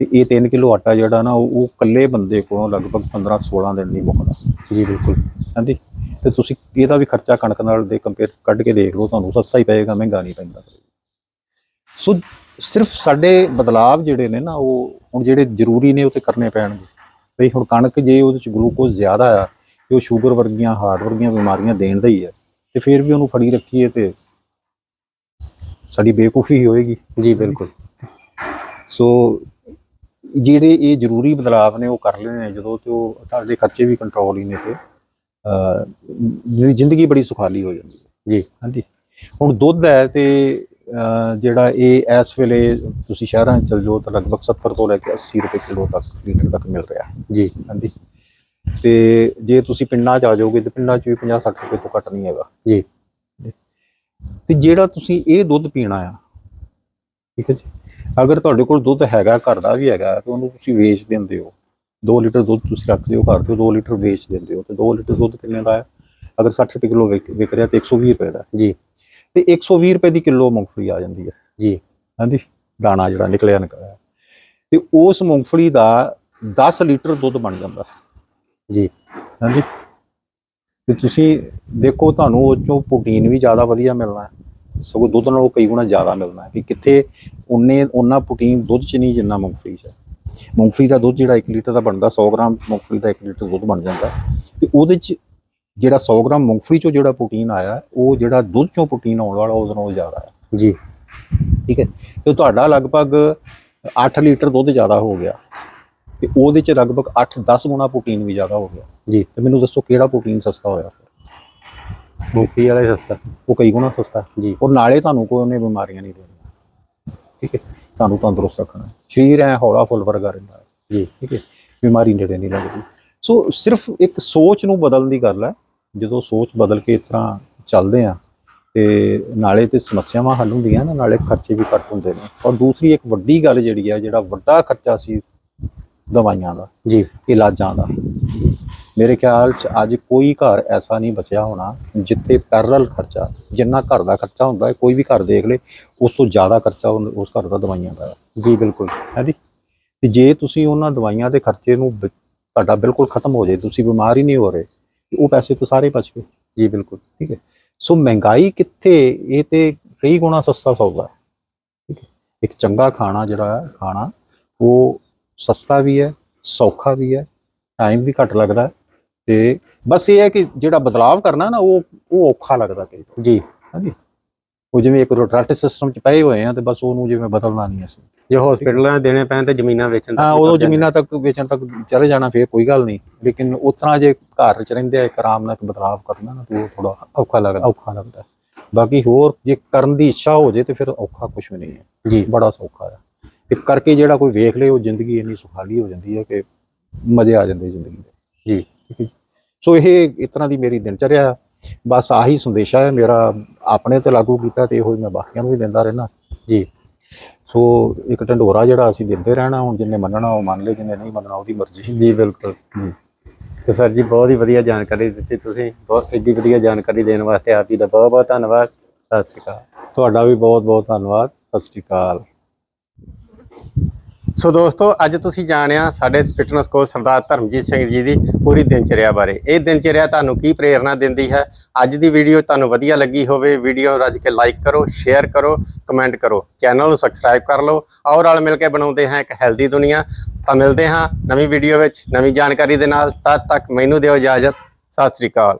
Speaker 2: ਤੇ ਇਹ 3 ਕਿਲੋ ਆਟਾ ਜਿਹੜਾ ਨਾ ਉਹ ਉਹ ਇਕੱਲੇ ਬੰਦੇ ਕੋਲੋਂ ਲਗਭਗ 15 16 ਦਿਨ ਨਹੀਂ ਮੁੱਕਦਾ।
Speaker 1: ਜੀ ਬਿਲਕੁਲ।
Speaker 2: ਹਾਂਜੀ। ਤੇ ਤੁਸੀਂ ਇਹਦਾ ਵੀ ਖਰਚਾ ਕਣਕ ਨਾਲ ਦੇ ਕੰਪੇਅਰ ਕੱਢ ਕੇ ਦੇਖ ਲਓ ਤੁਹਾਨੂੰ ਸਸਤਾ ਹੀ ਪਏਗਾ ਮਹਿੰਗਾ ਨਹੀਂ ਪੈਂਦਾ। ਸੋ ਸਿਰਫ ਸਾਡੇ ਬਦਲਾਵ ਜਿਹੜੇ ਨੇ ਨਾ ਉਹ ਹੁਣ ਜਿਹੜੇ ਜ਼ਰੂਰੀ ਨੇ ਉਹ ਤੇ ਕਰਨੇ ਪੈਣਗੇ। ਬਈ ਹੁਣ ਕਣਕ ਜੇ ਉਹਦੇ ਚ ਗਲੂਕੋਜ਼ ਜ਼ਿਆਦਾ ਆ ਤੇ ਉਹ ਸ਼ੂਗਰ ਵਰਗੀਆਂ ਹਾਰਟ ਵਰਗੀਆਂ ਬਿਮਾਰੀਆਂ ਦੇਣ ਦਾ ਹੀ ਹੈ ਤੇ ਫਿਰ ਵੀ ਉਹਨੂੰ ਫੜੀ ਰੱਖੀਏ ਤੇ ਸਾਡੀ ਬੇਵਕੂਫੀ ਹੀ ਹੋਏਗੀ।
Speaker 1: ਜੀ ਬਿਲਕੁਲ।
Speaker 2: ਸੋ ਜਿਹੜੇ ਇਹ ਜ਼ਰੂਰੀ ਬਦਲਾਵ ਨੇ ਉਹ ਕਰ ਲੈਣੇ ਜਦੋਂ ਤੇ ਉਹ ਤੁਹਾਡੇ ਖਰਚੇ ਵੀ ਕੰਟਰੋਲ ਹੀ ਨੇ ਤੇ। ਜਿਹੜੀ ਜ਼ਿੰਦਗੀ ਬੜੀ ਸੁਖਾਲੀ ਹੋ ਜਾਂਦੀ ਹੈ।
Speaker 1: ਜੀ।
Speaker 2: ਹਾਂਜੀ। ਹੁਣ ਦੁੱਧ ਹੈ ਤੇ ਜਿਹੜਾ ਇਹ ਇਸ ਵੇਲੇ ਤੁਸੀਂ ਸ਼ਹਿਰਾਂ 'ਚ ਚਲ ਜਾਓ ਤਾਂ ਲਗਭਗ 70 ਤੋਂ ਲੈ ਕੇ 80 ਰੁਪਏ ਕਿਲੋ ਤੱਕ ਲੀਟਰ ਤੱਕ ਮਿਲ ਰਿਹਾ।
Speaker 1: ਜੀ।
Speaker 2: ਹਾਂਜੀ। ਤੇ ਜੇ ਤੁਸੀਂ ਪਿੰਡਾਂ 'ਚ ਆ ਜਾਓਗੇ ਤੇ ਪਿੰਡਾਂ 'ਚ ਵੀ 50 60 ਰੁਪਏ ਤੋਂ ਘੱਟ ਨਹੀਂ ਹੈਗਾ।
Speaker 1: ਜੀ।
Speaker 2: ਤੇ ਜਿਹੜਾ ਤੁਸੀਂ ਇਹ ਦੁੱਧ ਪੀਣਾ ਆ ਠੀਕ ਹੈ ਜੀ? ਅਗਰ ਤੁਹਾਡੇ ਕੋਲ ਦੁੱਧ ਹੈਗਾ ਘਰ ਦਾ ਵੀ ਹੈਗਾ ਤੇ ਉਹਨੂੰ ਤੁਸੀਂ ਵੇਚ ਦਿੰਦੇ ਹੋ। 2 ਲੀਟਰ ਦੁੱਧ ਤੁਸੀਂ ਰੱਖਦੇ ਹੋ ਘਰ ਤੇ 2 ਲੀਟਰ ਵੇਚ ਦਿੰਦੇ ਹੋ। ਤੇ 2 ਲੀਟਰ ਦੁੱਧ ਕਿੰਨੇ ਦਾ ਹੈ? ਅਗਰ 60 ਰੁਪਏ ਕਿਲੋ ਵਿਕ ਰਿਹਾ ਤੇ 120 ਰੁਪਏ ਦਾ।
Speaker 1: ਜੀ।
Speaker 2: ਤੇ 120 ਰੁਪਏ ਦੀ ਕਿਲੋ ਮੂੰਗਫਲੀ ਆ ਜਾਂਦੀ ਹੈ।
Speaker 1: ਜੀ।
Speaker 2: ਹਾਂਜੀ। ਦਾਣਾ ਜਿਹੜਾ ਨਿਕਲਿਆ ਨਿਕਲਿਆ। ਤੇ ਉਸ ਮੂੰਗਫਲੀ ਦਾ 10 ਲੀਟਰ ਦੁੱਧ ਬਣ ਜਾਂਦਾ।
Speaker 1: ਜੀ।
Speaker 2: ਹਾਂਜੀ। ਤੇ ਤੁਸੀਂ ਦੇਖੋ ਤੁਹਾਨੂੰ ਉਹ ਚੋਂ ਪ੍ਰੋਟੀਨ ਵੀ ਜ਼ਿਆਦਾ ਵਧੀਆ ਮਿਲਣਾ ਸਗੋਂ ਦੁੱਧ ਨਾਲੋਂ ਕਈ ਗੁਣਾ ਜ਼ਿਆਦਾ ਮਿਲਣਾ ਹੈ ਕਿ ਕਿੱਥੇ ਉਨੇ ਉਹਨਾਂ ਪ੍ਰੋਟੀਨ ਦੁੱਧ 'ਚ ਨਹੀਂ ਜਿੰਨਾ ਮੂੰਗਫਲੀ 'ਚ ਹੈ। ਮੂੰਗਫਲੀ ਦਾ ਦੁੱਧ ਜਿਹੜਾ 1 ਲੀਟਰ ਦਾ ਬਣਦਾ 100 ਗ੍ਰਾਮ ਮੂੰਗਫਲੀ ਦਾ 1 ਲੀਟਰ ਦੁੱਧ ਬਣ ਜਾਂਦਾ। ਤੇ ਉਹਦੇ 'ਚ ਜਿਹੜਾ 100 ਗ੍ਰਾਮ ਮੂੰਗਫਲੀ 'ਚੋਂ ਜਿਹੜਾ ਪ੍ਰੋਟੀਨ ਆਇਆ ਉਹ ਜਿਹੜਾ ਦੁੱਧ 'ਚੋਂ ਪ੍ਰੋਟੀਨ ਆਉਣ ਵਾਲਾ ਉਹਦੇ ਨਾਲੋਂ ਜ਼ਿਆਦਾ ਹੈ।
Speaker 1: ਜੀ।
Speaker 2: ਠੀਕ ਹੈ? ਤੇ ਤੁਹਾਡਾ ਲਗਭਗ 8 ਲੀਟਰ ਦੁੱਧ ਜ਼ਿਆਦਾ ਹੋ ਗਿਆ। ਤੇ ਉਹਦੇ 'ਚ ਲਗਭਗ 8-10 ਗੁਣਾ ਪ੍ਰੋਟੀਨ ਵੀ ਜ਼ਿਆਦਾ ਹੋ ਗਿਆ।
Speaker 1: ਜੀ।
Speaker 2: ਤੇ ਮੈਨੂੰ ਦੱਸੋ ਕਿਹੜਾ ਪ੍ਰੋਟੀਨ ਸਸਤਾ ਹੋਇਆ
Speaker 1: ਮੂੰਗਫਲੀ ਵਾਲਾ ਸਸਤਾ।
Speaker 2: ਉਹ ਕਈ ਗੁਣਾ ਸਸਤਾ।
Speaker 1: ਜੀ।
Speaker 2: ਔਰ ਨਾਲੇ ਤੁਹਾਨੂੰ ਕੋਈ ਉਹਨੇ ਬਿਮਾਰੀਆਂ ਨਹੀਂ ਦੇਣੀਆਂ। ਠੀਕ ਹੈ? ਤੁਹਾਨੂੰ ਤੰਦਰੁਸਤ ਰੱਖਣਾ ਹੈ। ਸਰੀਰ ਐ ਹੌਲਾ ਫੁੱਲ ਵਰਗਾ ਰਹਿੰਦਾ ਹੈ।
Speaker 1: ਜੀ
Speaker 2: ਠੀਕ ਹੈ। ਬਿਮਾਰੀ ਨੇੜੇ ਨਹੀਂ ਲੱਗਦੀ। ਸੋ ਸਿਰਫ ਇੱਕ ਸੋਚ ਨੂੰ ਬਦਲਣ ਦੀ ਗੱਲ ਹੈ। ਜਦੋਂ ਸੋਚ ਬਦਲ ਕੇ ਇਸ ਤਰ੍ਹਾਂ ਚੱਲਦੇ ਆ ਤੇ ਨਾਲੇ ਤੇ ਸਮੱਸਿਆਵਾਂ ਹੱਲ ਹੁੰਦੀਆਂ ਨਾ ਨਾਲੇ ਖਰਚੇ ਵੀ ਘੱਟ ਹੁੰਦੇ ਨੇ। ਔਰ ਦੂਸਰੀ ਇੱਕ ਵੱਡੀ ਗੱਲ ਜਿਹੜੀ ਹੈ ਜਿਹੜਾ ਵੱਡਾ ਖਰਚਾ ਸੀ ਦਵਾਈਆਂ ਦਾ
Speaker 1: ਜੀ।
Speaker 2: ਇਲਾਜਾਂ ਦਾ। ਮੇਰੇ ਖਿਆਲ ਚ ਅੱਜ ਕੋਈ ਘਰ ਐਸਾ ਨਹੀਂ ਬਚਿਆ ਹੋਣਾ ਜਿੱਥੇ ਪੈਰਲਲ ਖਰਚਾ ਜਿੰਨਾ ਘਰ ਦਾ ਖਰਚਾ ਹੁੰਦਾ ਹੈ ਕੋਈ ਵੀ ਘਰ ਦੇਖ ਲੇ ਉਸ ਤੋਂ ਜ਼ਿਆਦਾ ਖਰਚਾ ਉਸ ਘਰ ਦਾ ਦਵਾਈਆਂ ਦਾ
Speaker 1: ਜੀ ਬਿਲਕੁਲ।
Speaker 2: ਹਾਂਜੀ ਤੇ ਜੇ ਤੁਸੀਂ ਉਹਨਾਂ ਦਵਾਈਆਂ ਦੇ ਖਰਚੇ ਨੂੰ ਤੁਹਾਡਾ ਬਿਲਕੁਲ ਖਤਮ ਹੋ ਜਾਏ ਤੁਸੀਂ ਬਿਮਾਰ ਹੀ ਨਹੀਂ ਹੋ ਰਹੇ ਉਹ ਪੈਸੇ ਤਾਂ ਸਾਰੇ ਬਚ ਗਏ।
Speaker 1: ਜੀ ਬਿਲਕੁਲ।
Speaker 2: ਠੀਕ ਹੈ? ਸੋ ਮਹਿੰਗਾਈ ਕਿੱਥੇ ਇਹ ਤੇ ਕਈ ਗੁਣਾ ਸਸਤਾ ਸੌਦਾ ਹੈ। ਠੀਕ ਹੈ? ਇੱਕ ਚੰਗਾ ਖਾਣਾ ਜਿਹੜਾ ਹੈ ਖਾਣਾ ਉਹ ਸਸਤਾ ਵੀ ਹੈ ਸੌਖਾ ਵੀ ਹੈ ਟਾਈਮ ਵੀ ਘੱਟ ਲੱਗਦਾ ਹੈ। ਤੇ ਬਸ ਇਹ ਹੈ ਕਿ ਜਿਹੜਾ ਬਦਲਾਵ ਕਰਨਾ ਨਾ ਉਹ ਉਹ ਔਖਾ ਲੱਗਦਾ ਵਾਰ।
Speaker 1: ਜੀ।
Speaker 2: ਹਾਂਜੀ। ਉਹ ਜਿਵੇਂ ਇੱਕ ਰੋਟਾਟੇ ਸਿਸਟਮ ਚ ਪਏ ਹੋਏ ਆ ਤੇ ਬਸ ਉਹਨੂੰ ਜਿਵੇਂ ਬਦਲਣਾ ਨਹੀਂ ਅਸੀਂ।
Speaker 1: ਜੇ ਹਸਪੀਟਲਾਂ ਦੇਣੇ ਪੈਣ ਤੇ ਜ਼ਮੀਨਾਂ ਵੇਚਣ
Speaker 2: ਹਾਂ
Speaker 1: ਤੱਕ
Speaker 2: ਉਦੋਂ ਜ਼ਮੀਨਾਂ ਤੱਕ ਵੇਚਣ ਤੱਕ ਚਲੇ ਜਾਣਾ ਫੇਰ ਕੋਈ ਗੱਲ ਨਹੀਂ। ਲੇਕਿਨ ਤਰ੍ਹਾਂ ਜੇ ਘਰ ਚ ਰਹਿੰਦੇ ਆ ਇੱਕ ਆਰਾਮ ਨਾਲ ਇੱਕ ਬਦਲਾਵ ਕਰਨਾ ਨਾ ਤੇ ਉਹ ਥੋੜਾ।
Speaker 1: ਔਖਾ ਲੱਗਦਾ।
Speaker 2: ਔਖਾ ਲੱਗਦਾ। ਬਾਕੀ ਹੋਰ ਜੇ ਕਰਨ ਦੀ ਇੱਛਾ ਹੋ ਜੇ ਤੇ ਫਿਰ ਔਖਾ ਕੁਝ ਵੀ ਨਹੀਂ ਹੈ।
Speaker 1: ਜੀ।
Speaker 2: ਬੜਾ ਸੌਖਾ ਹੈ। ਤੇ ਕਰਕੇ ਜਿਹੜਾ ਕੋਈ ਵੇਖ ਲੇ ਉਹ ਜ਼ਿੰਦਗੀ ਇੰਨੀ ਸੁਖਾਲੀ ਹੋ ਜਾਂਦੀ ਹੈ ਕਿ ਮਜ਼ੇ ਆ ਜਾਂਦੇ ਜ਼ਿੰਦਗੀ ਦੇ।
Speaker 1: ਜੀ।
Speaker 2: ਠੀਕ ਹੈ ਜੀ। ਸੋ ਇਹ ਇਸ ਤਰ੍ਹਾਂ ਦੀ ਮੇਰੀ ਦਿਨਚਰਿਆ। ਬਸ ਆਹੀ ਸੰਦੇਸ਼ਾ ਹੈ ਮੇਰਾ ਆਪਣੇ ਤੇ ਲਾਗੂ ਕੀਤਾ ਤੇ ਇਹੋ ਹੀ ਮੈਂ ਬਾਕੀਆਂ ਨੂੰ ਵੀ ਦਿੰਦਾ ਰਹਿਣਾ
Speaker 1: ਜੀ।
Speaker 2: ਸੋ ਇੱਕ ਢੰਡੋਰਾ ਜਿਹੜਾ ਅਸੀਂ ਦਿੰਦੇ ਰਹਿਣਾ ਹੁਣ ਜਿੰਨੇ ਮੰਨਣਾ ਉਹ ਮੰਨ ਲੇ ਜਿੰਨੇ ਨਹੀਂ ਮੰਨਣਾ ਉਹਦੀ ਮਰਜ਼ੀ।
Speaker 1: ਜੀ ਬਿਲਕੁਲ।
Speaker 2: ਜੀ।
Speaker 1: ਤੇ ਸਰ ਜੀ ਬਹੁਤ ਹੀ ਵਧੀਆ ਜਾਣਕਾਰੀ ਦਿੱਤੀ ਤੁਸੀਂ। ਬਹੁਤ ਐਡੀ ਵਧੀਆ ਜਾਣਕਾਰੀ ਦੇਣ ਵਾਸਤੇ ਆਪ ਜੀ ਦਾ ਬਹੁਤ ਬਹੁਤ ਧੰਨਵਾਦ। ਸਤਿ ਸ਼੍ਰੀ ਅਕਾਲ।
Speaker 2: ਤੁਹਾਡਾ ਵੀ ਬਹੁਤ ਬਹੁਤ ਧੰਨਵਾਦ। ਸਤਿ ਸ਼੍ਰੀ ਅਕਾਲ।
Speaker 1: ਸੋ ਦੋਸਤੋ, ਅੱਜ ਤੁਸੀਂ ਜਾਣਿਆ ਸਾਡੇ ਫਿਟਨੈਸ ਕੋਚ ਸਰਦਾਰ ਧਰਮਜੀਤ ਸਿੰਘ ਜੀ ਦੀ ਪੂਰੀ ਦਿਨਚਰਿਆ ਬਾਰੇ। ਇਹ ਦਿਨਚਰਿਆ ਤੁਹਾਨੂੰ ਕੀ ਪ੍ਰੇਰਣਾ ਦਿੰਦੀ ਹੈ? ਅੱਜ ਦੀ ਵੀਡੀਓ ਤੁਹਾਨੂੰ ਵਧੀਆ ਲੱਗੀ ਹੋਵੇ ਵੀਡੀਓ ਨੂੰ ਰੱਜ ਕੇ ਲਾਈਕ ਕਰੋ ਸ਼ੇਅਰ ਕਰੋ ਕਮੈਂਟ ਕਰੋ। ਚੈਨਲ ਨੂੰ ਸਬਸਕ੍ਰਾਈਬ ਕਰ ਲਓ ਆਓ ਰਲ ਮਿਲ ਕੇ ਬਣਾਉਂਦੇ ਹਾਂ ਇੱਕ ਹੈਲਦੀ ਦੁਨੀਆ। ਤਾਂ ਮਿਲਦੇ ਹਾਂ ਨਵੀਂ ਵੀਡੀਓ ਵਿੱਚ ਨਵੀਂ ਜਾਣਕਾਰੀ ਦੇ ਨਾਲ। ਤਦ ਤੱਕ ਮੈਨੂੰ ਦਿਓ ਇਜਾਜ਼ਤ। ਸਤਿ ਸ੍ਰੀ ਅਕਾਲ।